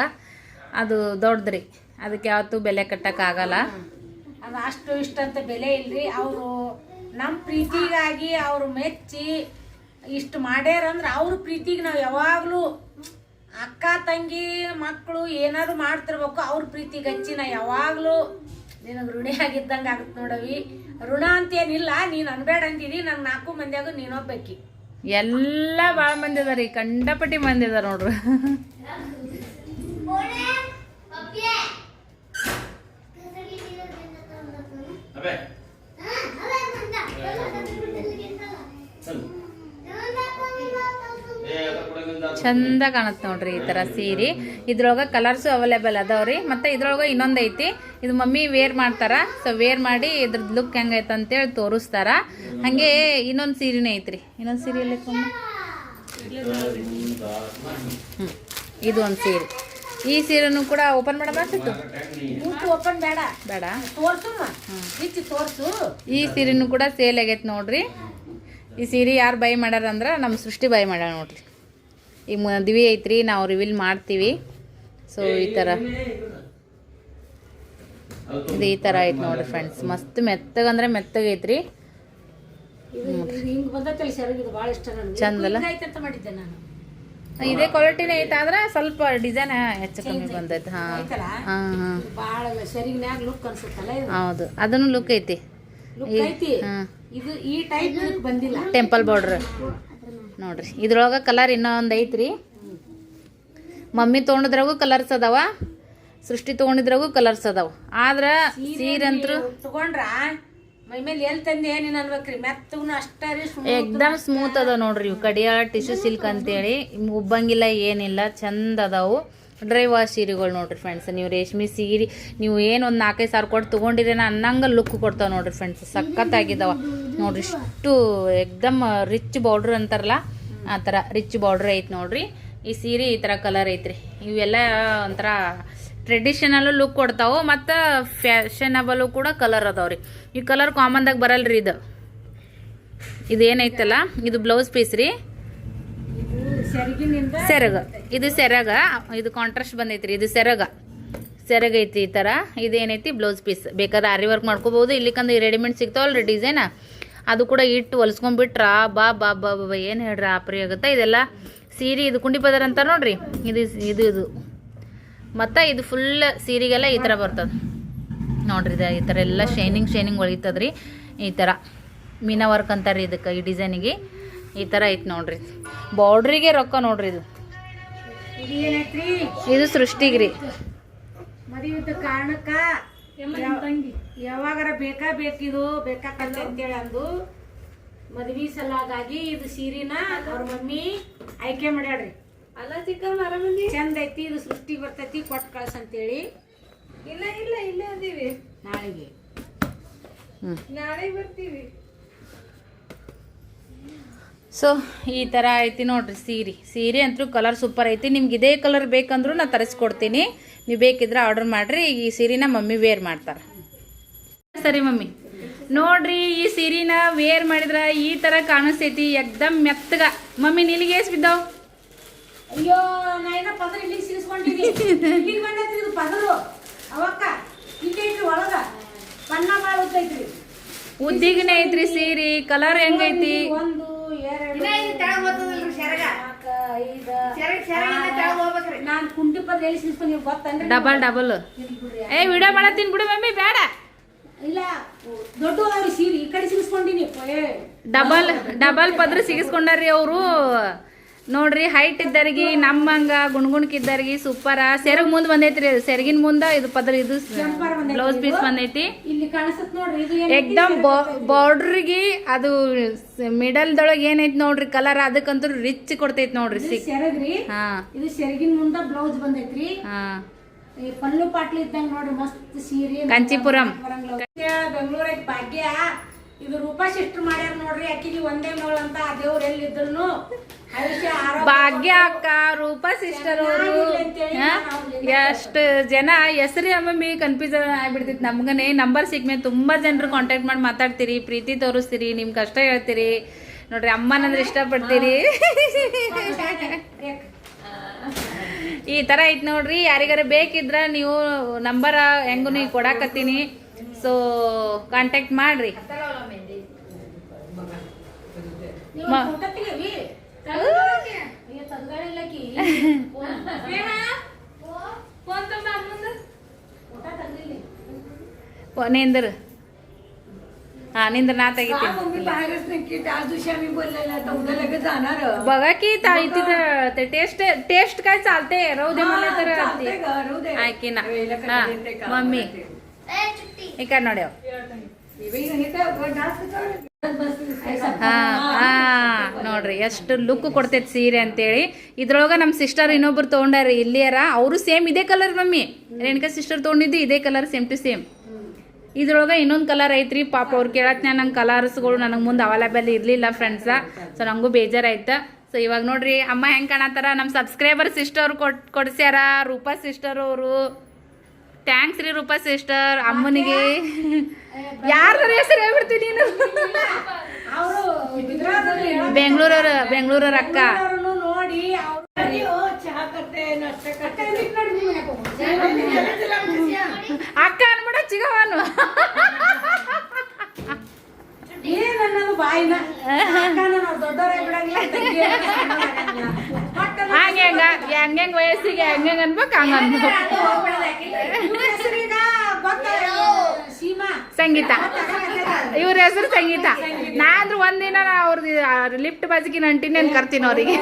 ಅದು ದೊಡ್ಡದ್ರಿ ಅದಕ್ಕೆ ಯಾವತ್ತೂ ಬೆಲೆ ಕಟ್ಟೋಕ್ಕಾಗಲ್ಲ. ಅದು ಅಷ್ಟು ಇಷ್ಟಂತ ಬೆಲೆ ಇಲ್ರಿ. ಅವರು ನಮ್ಮ ಪ್ರೀತಿಗಾಗಿ ಅವರು ಮೆಚ್ಚಿ ಇಷ್ಟು ಮಾಡ್ಯಾರಂದ್ರೆ ಅವ್ರ ಪ್ರೀತಿಗೆ ನಾವು ಯಾವಾಗಲೂ ಅಕ್ಕ ತಂಗಿ ಮಕ್ಕಳು ಏನಾದ್ರು ಮಾಡ್ತಿರ್ಬೇಕು ಅವ್ರ ಪ್ರೀತಿ ಗಚ್ಚಿನ ನಾ ಯಾವಾಗಲೂ ನಿನಗೆ ಋಣಿಯಾಗಿದ್ದಂಗೆ ಆಗುತ್ತೆ ನೋಡವಿ. ಋಣ ಅಂತೇನಿಲ್ಲ ನೀನು ಅನ್ಬೇಡ ಅಂತೀನಿ ನಂಗೆ ನಾಲ್ಕು ಮಂದಿಯಾಗ ನೀನೊಬ್ಬಕ್ಕಿ ಎಲ್ಲ ಭಾಳ ಮಂದಿ ಅದಾರಿ ಕಂಡಪಟ್ಟಿ ಮಂದಿ ಅದಾರ ನೋಡ್ರಿ. ಅಬೇ ಚಂದ ಕಾಣುತ್ತೆ ನೋಡ್ರಿ ಈ ಥರ ಸೀರೆ. ಇದ್ರೊಳಗೆ ಕಲರ್ಸು ಅವೈಲೇಬಲ್ ಅದಾವ್ರಿ ಮತ್ತು ಇದ್ರೊಳಗೆ ಇನ್ನೊಂದು ಐತಿ. ಇದು ಮಮ್ಮಿ ವೇರ್ ಮಾಡ್ತಾರ. ಸೊ ವೇರ್ ಮಾಡಿ ಇದ್ರದ್ದು ಲುಕ್ ಹೆಂಗೈತೆ ಅಂತೇಳಿ ತೋರಿಸ್ತಾರ. ಹಾಗೆ ಇನ್ನೊಂದು ಸೀರೆನೇ ಐತ್ರಿ. ಇನ್ನೊಂದು ಸೀರೆ ಹ್ಮ್. ಇದು ಒಂದು ಸೀರೆ. ಈ ಸೀರೆನು ಕೂಡ ಓಪನ್ ಮಾಡಬಾರ್ದಿತ್ತು ಓಪನ್ ಬೇಡ. ಬೇಡ? ತೋರ್ಸು ಈ ಸೀರೆನೂ ಕೂಡ ಸೇಲ್ ಆಗೈತೆ ನೋಡ್ರಿ. ಈ ಸೀರೆ ಯಾರು ಬೈ ಮಾಡ್ಯಾರ ಅಂದ್ರೆ ನಮ್ಮ ಸೃಷ್ಟಿ ಬೈ ಮಾಡ್ಯಾರ ನೋಡ್ರಿ. ಈಗ ಮದುವೆ ಐತ್ರಿ ನಾವು ರಿವೀಲ್ ಮಾಡ್ತೀವಿ. ಸೊ ಈ ಥರ ಇದು ಈ ಥರ ಐತೆ ನೋಡಿರಿ ಫ್ರೆಂಡ್ಸ್ ಮಸ್ತ್ ಮೆತ್ತಗಂದ್ರೆ ಮೆತ್ತಗೈತ್ರಿ ಚಂದಲ್ಲ? ಇದೇ ಕ್ವಾಲಿಟಿನೇ ಐತೆ ಆದ್ರೆ ಸ್ವಲ್ಪ ಡಿಸೈನ್ ಹೆಚ್ಚು ಕಮ್ಮಿ ಬಂದೈತೆ. ಹಾಂ. ಹಾಂ ಹೌದು. ಅದನ್ನು ಲುಕ್ ಐತಿ. ಹಾಂ. ಟೆಂಪಲ್ ಬಾರ್ಡ್ರ್ ನೋಡ್ರಿ. ಇದ್ರೊಳಗೆ ಕಲರ್ ಇನ್ನೊಂದು ಐತ್ರಿ. ಮಮ್ಮಿ ತೊಗೊಂಡಿದ್ರಾಗೂ ಕಲರ್ಸ್ ಅದಾವ ಸೃಷ್ಟಿ ತೊಗೊಂಡಿದ್ರಾಗೂ ಕಲರ್ಸ್ ಅದಾವ. ಆದ್ರೆ ಸೀರೆ ಅಂತೂ ತಗೊಂಡ್ರ? ಮೈ ಎಲ್ಲಿ ತಂದೆ ಏನೇನು ಅನ್ಬೇಕ್ರಿ? ಮೆತ್ತಗೂ ಅಷ್ಟೇ ರೀ ಸುಮ್ಮ ಎಕ್ದಮ್ ಸ್ಮೂತ್ ಅದ ನೋಡ್ರಿ ಇವು. ಕಡಿಯಾಳ ಟಿಶ್ಯೂ ಸಿಲ್ಕ್ ಅಂತೇಳಿ. ಉಬ್ಬಂಗಿಲ್ಲ ಏನಿಲ್ಲ ಚಂದ ಅದಾವು. ಡ್ರೈ ಸೀರೆಗಳು ನೋಡ್ರಿ ಫ್ರೆಂಡ್ಸ್ ನೀವು ರೇಷ್ಮೆ ಸೀರೆ, ನೀವು ಏನು ಒಂದು ನಾಲ್ಕೈದು ಸಾವಿರ ಕೊಟ್ಟು ತೊಗೊಂಡಿರೇನ ಅನ್ನಂಗೆ ಲುಕ್ ಕೊಡ್ತಾವೆ ನೋಡ್ರಿ ಫ್ರೆಂಡ್ಸ್ ಸಖತ್ತಾಗಿದ್ದಾವೆ ನೋಡ್ರಿ ಇಷ್ಟು ಎಕ್ದಮ್ ರಿಚ್ ಬಾರ್ಡ್ರ್ ಅಂತಾರಲ್ಲ, ಆ ಥರ ರಿಚ್ ಬಾರ್ಡ್ರ್ ಐತೆ ನೋಡ್ರಿ. ಈ ಸೀರೆ ಈ ಥರ ಕಲರ್ ಐತ್ರಿ. ಇವೆಲ್ಲ ಒಂಥರ ಟ್ರೆಡಿಷನಲ್ಲು ಲುಕ್ ಕೊಡ್ತಾವೆ ಮತ್ತು ಫ್ಯಾಷನಬಲು ಕೂಡ ಕಲರ್ ಅದಾವ್ರಿ ಈ ಕಲರ್ ಕಾಮನ್ದಾಗ ಬರಲ್ರಿ ಇದು. ಇದು ಏನೈತಲ್ಲ ಇದು ಬ್ಲೌಸ್ ಪೀಸ್ ರೀ. ಸೆರಗ. ಇದು ಸೆರಗ. ಇದು ಕಾಂಟ್ರಾಸ್ಟ್ ಬಂದೈತ್ರಿ. ಇದು ಸೆರಗ. ಸೆರಗ ಐತಿ ಈ ಥರ ಇದೇನೈತಿ? ಬ್ಲೌಸ್ ಪೀಸ್ ಬೇಕಾದ್ರೆ ಆರಿ ವರ್ಕ್ ಮಾಡ್ಕೋಬೋದು. ಇಲ್ಲಿಕಂದ್ರೆ ರೆಡಿಮೇಡ್ ಸಿಗ್ತಾವಲ್ರಿ ಡಿಸೈನ್ ಅದು ಕೂಡ ಇಟ್ಟು ಹೊಲ್ಸ್ಕೊಂಡ್ಬಿಟ್ರ, ಬಾ ಬಾ ಬಾ ಬಾ ಏನು ಹೇಳ್ರಿ ಆಪ್ರಿ ಆಗುತ್ತೆ ಇದೆಲ್ಲ ಸೀರೆ, ಇದು ಕುಂಡಿ ಪದರ ಅಂತ ನೋಡ್ರಿ? ಇದು ಇದು ಇದು. ಮತ್ತು ಇದು ಫುಲ್ ಸೀರೆಗೆಲ್ಲ ಈ ಥರ ಬರ್ತದೆ. ನೋಡ್ರಿ ಈ ಥರ ಎಲ್ಲ ಶೈನಿಂಗ್ ಶೈನಿಂಗ್ ಒಳಿತದ್ರಿ. ಈ ಥರ ಮೀನಾ ವರ್ಕ್ ಅಂತಾರೆ ಇದಕ್ಕೆ ಈ ಡಿಸೈನಿಗೆ ಈ ಥರ ಐತೆ ನೋಡ್ರಿ. ಬಾರ್ಡ್ರಿಗೆ ರೊಕ್ಕ ನೋಡ್ರಿ ಇದು. ಇದು ಸೃಷ್ಟಿಗ್ರಿ ಇದು ಸೃಷ್ಟಿಗೆ ರೀ. ಮದುವೆ ಕಾರಣಕ್ಕ ಯಾವಾಗಾರ ಬೇಕಾ ಬೇಕಿದು ಬೇಕಾಕಂತ ಅಂತೇಳಿ ಅಂದು ಮದ್ವಿ ಸಲಾಗಾಗಿ ಇದು ಸೀರಿನ ಅವ್ರ ಮಮ್ಮಿ ಆಯ್ಕೆ ಮಾಡ್ಯಾಡ್ರಿ ಅಲ್ಲ ಚಿಕ್ಕಮ್ಮ ಆರಾಮಂದಿ ಚಂದ ಐತಿ ಇದು ಸೃಷ್ಟಿ ಬರ್ತೈತಿ ಕೊಟ್ಟು ಕಳ್ಸ ಅಂತೇಳಿ. ಇಲ್ಲ ಇಲ್ಲ ಇಲ್ಲೇ ಅದೀವಿ. ನಾಳೆಗೆ. ನಾಳೆ ಬರ್ತೀವಿ. ಸೊ ಈ ಥರ ಐತಿ ನೋಡ್ರಿ ಸೀರೆ. ಸೀರೆ ಅಂತೂ ಕಲರ್ ಸೂಪರ್ ಐತಿ. ನಿಮ್ಗೆ ಇದೇ ಕಲರ್ ಬೇಕಂದ್ರೂ ನಾ ತರಿಸ್ಕೊಡ್ತೀನಿ. ನೀವು ಬೇಕಿದ್ರೆ ಆರ್ಡರ್ ಮಾಡಿರಿ. ಈ ಸೀರೆನ ಮಮ್ಮಿ ವೇರ್ ಮಾಡ್ತಾರೆ. ಸರಿ ಮಮ್ಮಿ. ನೋಡ್ರಿ ಈ ಸೀರೆನ ವೇರ್ ಮಾಡಿದ್ರೆ ಈ ಥರ ಕಾಣಿಸ್ತೈತಿ. ಎಕ್ದಮ್ ಮೆತ್ತಗ. ಮಮ್ಮಿ ನಿಲ್ಗೆ ಎಷ್ಟು ಬಿದ್ದಾವ್? ಅಯ್ಯೋ ನಾ ಏನ ಪದ್ರ ಇಲ್ಲಿಗೆ ಸಿಗಿಸ್ಕೊಂಡಿನಿ ಇಲ್ಲಿಗೆ ಬಂದೈತ್ರಿ ಇದು ಪದರು. ಅವಕ್ಕ ಇಲ್ಲಿ ಐತ್ರಿ ಒಳಗ. ಬಣ್ಣ ಭಾಳ ಉದ್ದೈತ್ರಿ. ಉದ್ದಿಗನೆ ಐತ್ರಿ ಸೀರೆ. ಕಲರ್ ಹೆಂಗೈತಿ? ಒಂದು ನಾನ್ ಕುಂಟಿ ಪದ್ರ ಎಲ್ಲಿ ಸಿಗಿಸ್ಕೊಂಡು ನೀವು ಗೊತ್ತನ್ರಿ ಡಬಲ್ ಡಬಲ್ ಏ ವಿಡಿಯೋ ಮಾಡತ್ತೀನಿ ಬಿಡು ಮಮ್ಮಿ ಬೇಡ. ಇಲ್ಲ ದೊಡ್ಡ ಸೀರಿ ಸೀರೆ ಈ ಕಡೆ ಸಿಗಿಸ್ಕೊಂಡಿನಿ ಏ. ಡಬಲ್ ಡಬಲ್ ಪದ್ರ ಸಿಗಿಸ್ಕೊಂಡಾರ್ರಿ ಅವರು. ನೋಡ್ರಿ ಹೈಟ್ ಇದ್ದವ್ರಿಗೆ ನಮ್ಮಂಗ ಗುಣ್ಗುಣ್ಕಿದ್ದವ್ರಿಗೆ ಸೂಪರ ಸೆರಗ್ ಮುಂದ್ ಬಂದೈತ್ರಿ ಸೆರಗಿನ ಮುಂದ ಇದು ಪದ್ರ ಇದು ಬ್ಲೌಸ್ ಪೀಸ್ ಬಂದೈತಿ? ಎಕ್ದಮ್ ಬಾರ್ಡ್ರಿಗೆ ಅದು ಮಿಡಲ್ದೊಳಗೆ ಏನೈತಿ ನೋಡ್ರಿ ಕಲರ್ ಅದಕ್ಕಂತೂ ರಿಚ್ ಕೊಡ್ತೈತಿ ನೋಡ್ರಿ ಸಿಗ್ ಸಿಕ್ ಸೆರಗ್ರಿ ಹಾ. ಇದು ಸೆರಗಿನ ಮುಂದ ಬ್ಲೌಸ್ ಬಂದೈತ್ರಿ. ಹಾ. ಈ ಪಲ್ಲು ಪಾಟ್ಲಿ ಇದ್ದಂಗ ನೋಡ್ರಿ ಮಸ್ತ್ ಸೀರೆ ಕಾಂಚೀಪುರಂ. ಬೆಂಗಳೂರಾಗ ಭಾಗ್ಯ. ಇದು ರೂಪಾ ಸಿಸ್ಟರ್ ಮಾಡ್ಯಾರ ನೋಡ್ರಿ ಅಕ್ಕಿಗೆ ಒಂದೇ ಮಗಳು ಅಂತ ಆ ದೇವ್ರ ಎಲ್ಲಿದ್ರು ಭಾಗ್ಯ ಅಕ್ಕ ರೂಪಾ ಸಿಸ್ಟರ್ ಅವರು. ಎಷ್ಟು ಜನ ಹೆಸರಿ ಒಮ್ಮೊಮ್ಮೆ ಕನ್ಫ್ಯೂಸನ್ ಆಗ್ಬಿಡ್ತಿತ್ತು. ನಮ್ಗನೆ ನಂಬರ್ ಸಿಗ್ಮೇಲೆ ತುಂಬಾ ಜನರು ಕಾಂಟ್ಯಾಕ್ಟ್ ಮಾಡಿ ಮಾತಾಡ್ತೀರಿ ಪ್ರೀತಿ ತೋರಿಸ್ತೀರಿ ನಿಮ್ ಕಷ್ಟ ಹೇಳ್ತೀರಿ. ನೋಡ್ರಿ ಅಮ್ಮನಂದ್ರೆ ಇಷ್ಟಪಡ್ತೀರಿ. ಈ ತರ ಐತ್ ನೋಡ್ರಿ ಯಾರಿಗಾರ ಬೇಕಿದ್ರ ನೀವು ನಂಬರ್ ಹೆಂಗು ನೀವು ಕೊಡಾಕತ್ತೀನಿ. ಸೊ ಕಾಂಟ್ಯಾಕ್ಟ್ ಮಾಡ್ರಿ ನೀವು ಮ- ಫೋಟೋ ತೆಗೀರಿ. ಅಯ್ಯೋ, ತಗ್ಗಾಳಿಲ್ಲ ಆಕಿ. ಫೋನ್ ತಮ್ಮ ಅಮ್ಮಂದು ಫೋಟೋ ತೆಗ್ದಿಲ್ಲ. ಓ, ನಿಂದ್ರ हा निंद्र ना आता का घेते मम्मी बाहेरच नक्की त्या दिवशी आम्ही बोललेलं आता उद्या लगेच जाणार बघा की ताई तिथं ते टेस्ट टेस्ट काय चालते राहू दे मला तर चालतंय ते- गं, राहू दे. ऐकी ना वेळेला कधी हा येते का? मम्मी ಈ ಕಡೆ ನೋಡ್ಯಾವ ನೋಡ್ರಿ, ಎಷ್ಟು ಲುಕ್ ಕೊಡ್ತೈತಿ ಸೀರೆ ಅಂತೇಳಿ. ಇದ್ರೊಳಗ ನಮ್ಮ ಸಿಸ್ಟರ್ ಇನ್ನೊಬ್ರು ತೊಗೊಂಡಾರಿ, ಇಲ್ಲಿಯರ, ಅವರು ಸೇಮ್ ಇದೇ ಕಲರ್ ಮಮ್ಮಿ. ರೇಣುಕಾ ಸಿಸ್ಟರ್ ತಗೊಂಡಿದ್ದು ಇದೇ ಕಲರ್ ಸೇಮ್ ಟು ಸೇಮ್ ಇದ್ರೊಳಗೆ ಇನ್ನೊಂದು ಕಲರ್ ಐತ್ರಿ, ಪಾಪ ಅವ್ರು ಕೇಳತ್ನ ನಂಗೆ ಕಲರ್ಸ್ಗಳು ನನಗೆ ಮುಂದೆ ಅವೈಲೇಬಲ್ ಇರಲಿಲ್ಲ ಫ್ರೆಂಡ್ಸ ಸೊ ನನಗೂ ಬೇಜಾರಾಯ್ತು. ಸೊ ಇವಾಗ ನೋಡ್ರಿ, ಅಮ್ಮ ಹೆಂಗೆ ಕಾಣತ್ತಾರ? ನಮ್ಮ ಸಬ್ಸ್ಕ್ರೈಬರ್ ಸಿಸ್ಟರ್ ಕೊಟ್ ಕೊಡ್ಸ್ಯಾರ, ರೂಪಾ ಸಿಸ್ಟರ್ ಅವರು. ಥ್ಯಾಂಕ್ಸ್ ರೀ ರೂಪಾ ಸಿಸ್ಟರ್ ಅಮ್ಮನಿಗೆ. [LAUGHS] ಯಾರ ಹೆಸರು ಹೇಳ್ಬಿಡ್ತೀನಿ ನೀನು? ಅವರು ಬೆಂಗಳೂರವ್ರ ಬೆಂಗಳೂರವ್ರ ಅಕ್ಕ. ನೋಡಿ ಅವ್ರು ಚಹಾ ಕತ್ತೆ ನಾಷ್ಟ ಕತ್ತೆ ಅಕ್ಕ ಅನ್ಬಿಡ ಚಿಗವನು. ಬಾಯಿನ. [LAUGHS] ದೊಡ್ಡವರೇ ಬಿಡಂಗಿಲ್ಲ ಹಂಗೆ ಹಂಗ? ಹೆಂಗ್ ವಯಸ್ಸಿಗೆ ಹೆಂಗ್ ಹೆಂಗ್ ಅನ್ಬೇಕು ಹಂಗ ಸಂಗೀತ. ಇವ್ರ ಹೆಸರು ಸಂಗೀತ. ನಾ ಅಂದ್ರೆ ಒಂದಿನ ನಾ ಅವ್ರದ್ದು ಲಿಫ್ಟ್ ಬಾಜಿಗೆ ನಂಟಿನಿ ಕರ್ತೀನಿ ಅವ್ರಿಗೆ.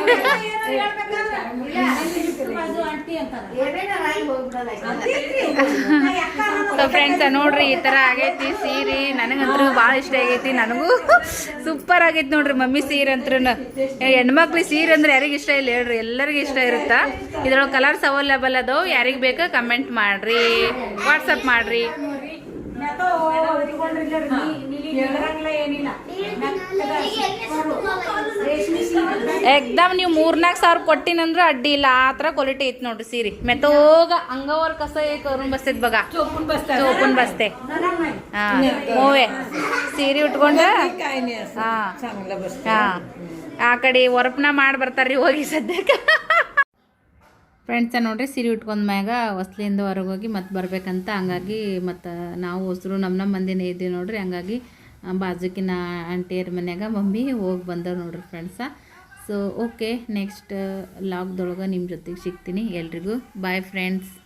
ಸೊ ಫ್ರೆಂಡ್ಸ್ ನೋಡ್ರಿ ಈ ತರ ಆಗೈತಿ ಸೀರೆ. ನನಗಂತೂ ಭಾಳ ಇಷ್ಟ ಆಗೈತಿ ನನಗೂ ಸೂಪರ್ ಆಗೈತಿ ನೋಡ್ರಿ ಮಮ್ಮಿ ಸೀರೆ ಅಂತ್ರೂ. ಹೆಣ್ಮಕ್ಳಿಗೆ ಸೀರೆ ಅಂದ್ರೆ ಯಾರಿಗೆ ಇಷ್ಟ ಇಲ್ಲ ಹೇಳ್ರಿ ಎಲ್ಲರಿಗೂ ಇಷ್ಟ ಇರುತ್ತಾ. ಇದ್ರೊಳಗೆ ಕಲರ್ಸ್ ಅವೈಲೇಬಲ್ ಅದಾವ ಯಾರಿಗೆ ಬೇಕಾ ಕಮೆಂಟ್ ಮಾಡ್ರಿ. ವಾಟ್ಸಪ್ ಮಾಡ್ರಿ. ಎಕ್ದಮ್ ನೀವು ಮೂರ್ನಾಲ್ಕು ಸಾವಿರ ಕೊಟ್ಟಿನಂದ್ರೆ ಅಡ್ಡಿ ಇಲ್ಲ. ಆ ಥರ ಕ್ವಾಲಿಟಿ ಐತೆ ನೋಡ್ರಿ ಸೀರೆ. ಮೆತ್ತೋಗ ಅಂಗವರ್ ಕಸ ಕರ್ನ್ ಬಸ್ತೈತ್ ಬಗ. ಚೋಪನ್ ಬಸ್ತೆ. ಹಾ ಮೂವೆ. ಸೀರೆ ಉಟ್ಕೊಂಡ ಆ ಕಡೆ ಹೊರಪನ ಮಾಡಿ ಬರ್ತಾರ್ರಿ ಹೋಗಿ ಸದ್ಯಕ್ಕೆ. ಫ್ರೆಂಡ್ಸ ನೋಡ್ರಿ ಸೀರೆ ಉಟ್ಕೊಂಡ್ ಮ್ಯಾಗ ಹೊಸ್ಲಿಂದ ಹೊರಗೋಗಿ ಮತ್ತೆ ಬರ್ಬೇಕಂತ ಹಂಗಾಗಿ ಮತ್ತು ನಾವು ಹೊಸರು ನಮ್ಮ ನಮ್ಮ ಮಂದಿನೇ ಇದ್ದೀವಿ ನೋಡ್ರಿ. ಹಂಗಾಗಿ ಬಾಜುಕಿನ ಆಂಟಿಯರ್ ಮನ್ಯಾಗ ಮಮ್ಮಿ ಹೋಗಿ ಬಂದವ್ರು ನೋಡ್ರಿ ಫ್ರೆಂಡ್ಸ ಸೊ ಓಕೆ ನೆಕ್ಸ್ಟ್ ಲಾಕ್ದೊಳಗೆ ನಿಮ್ಮ ಜೊತೆಗೆ ಸಿಗ್ತೀನಿ ಎಲ್ರಿಗೂ. Bye friends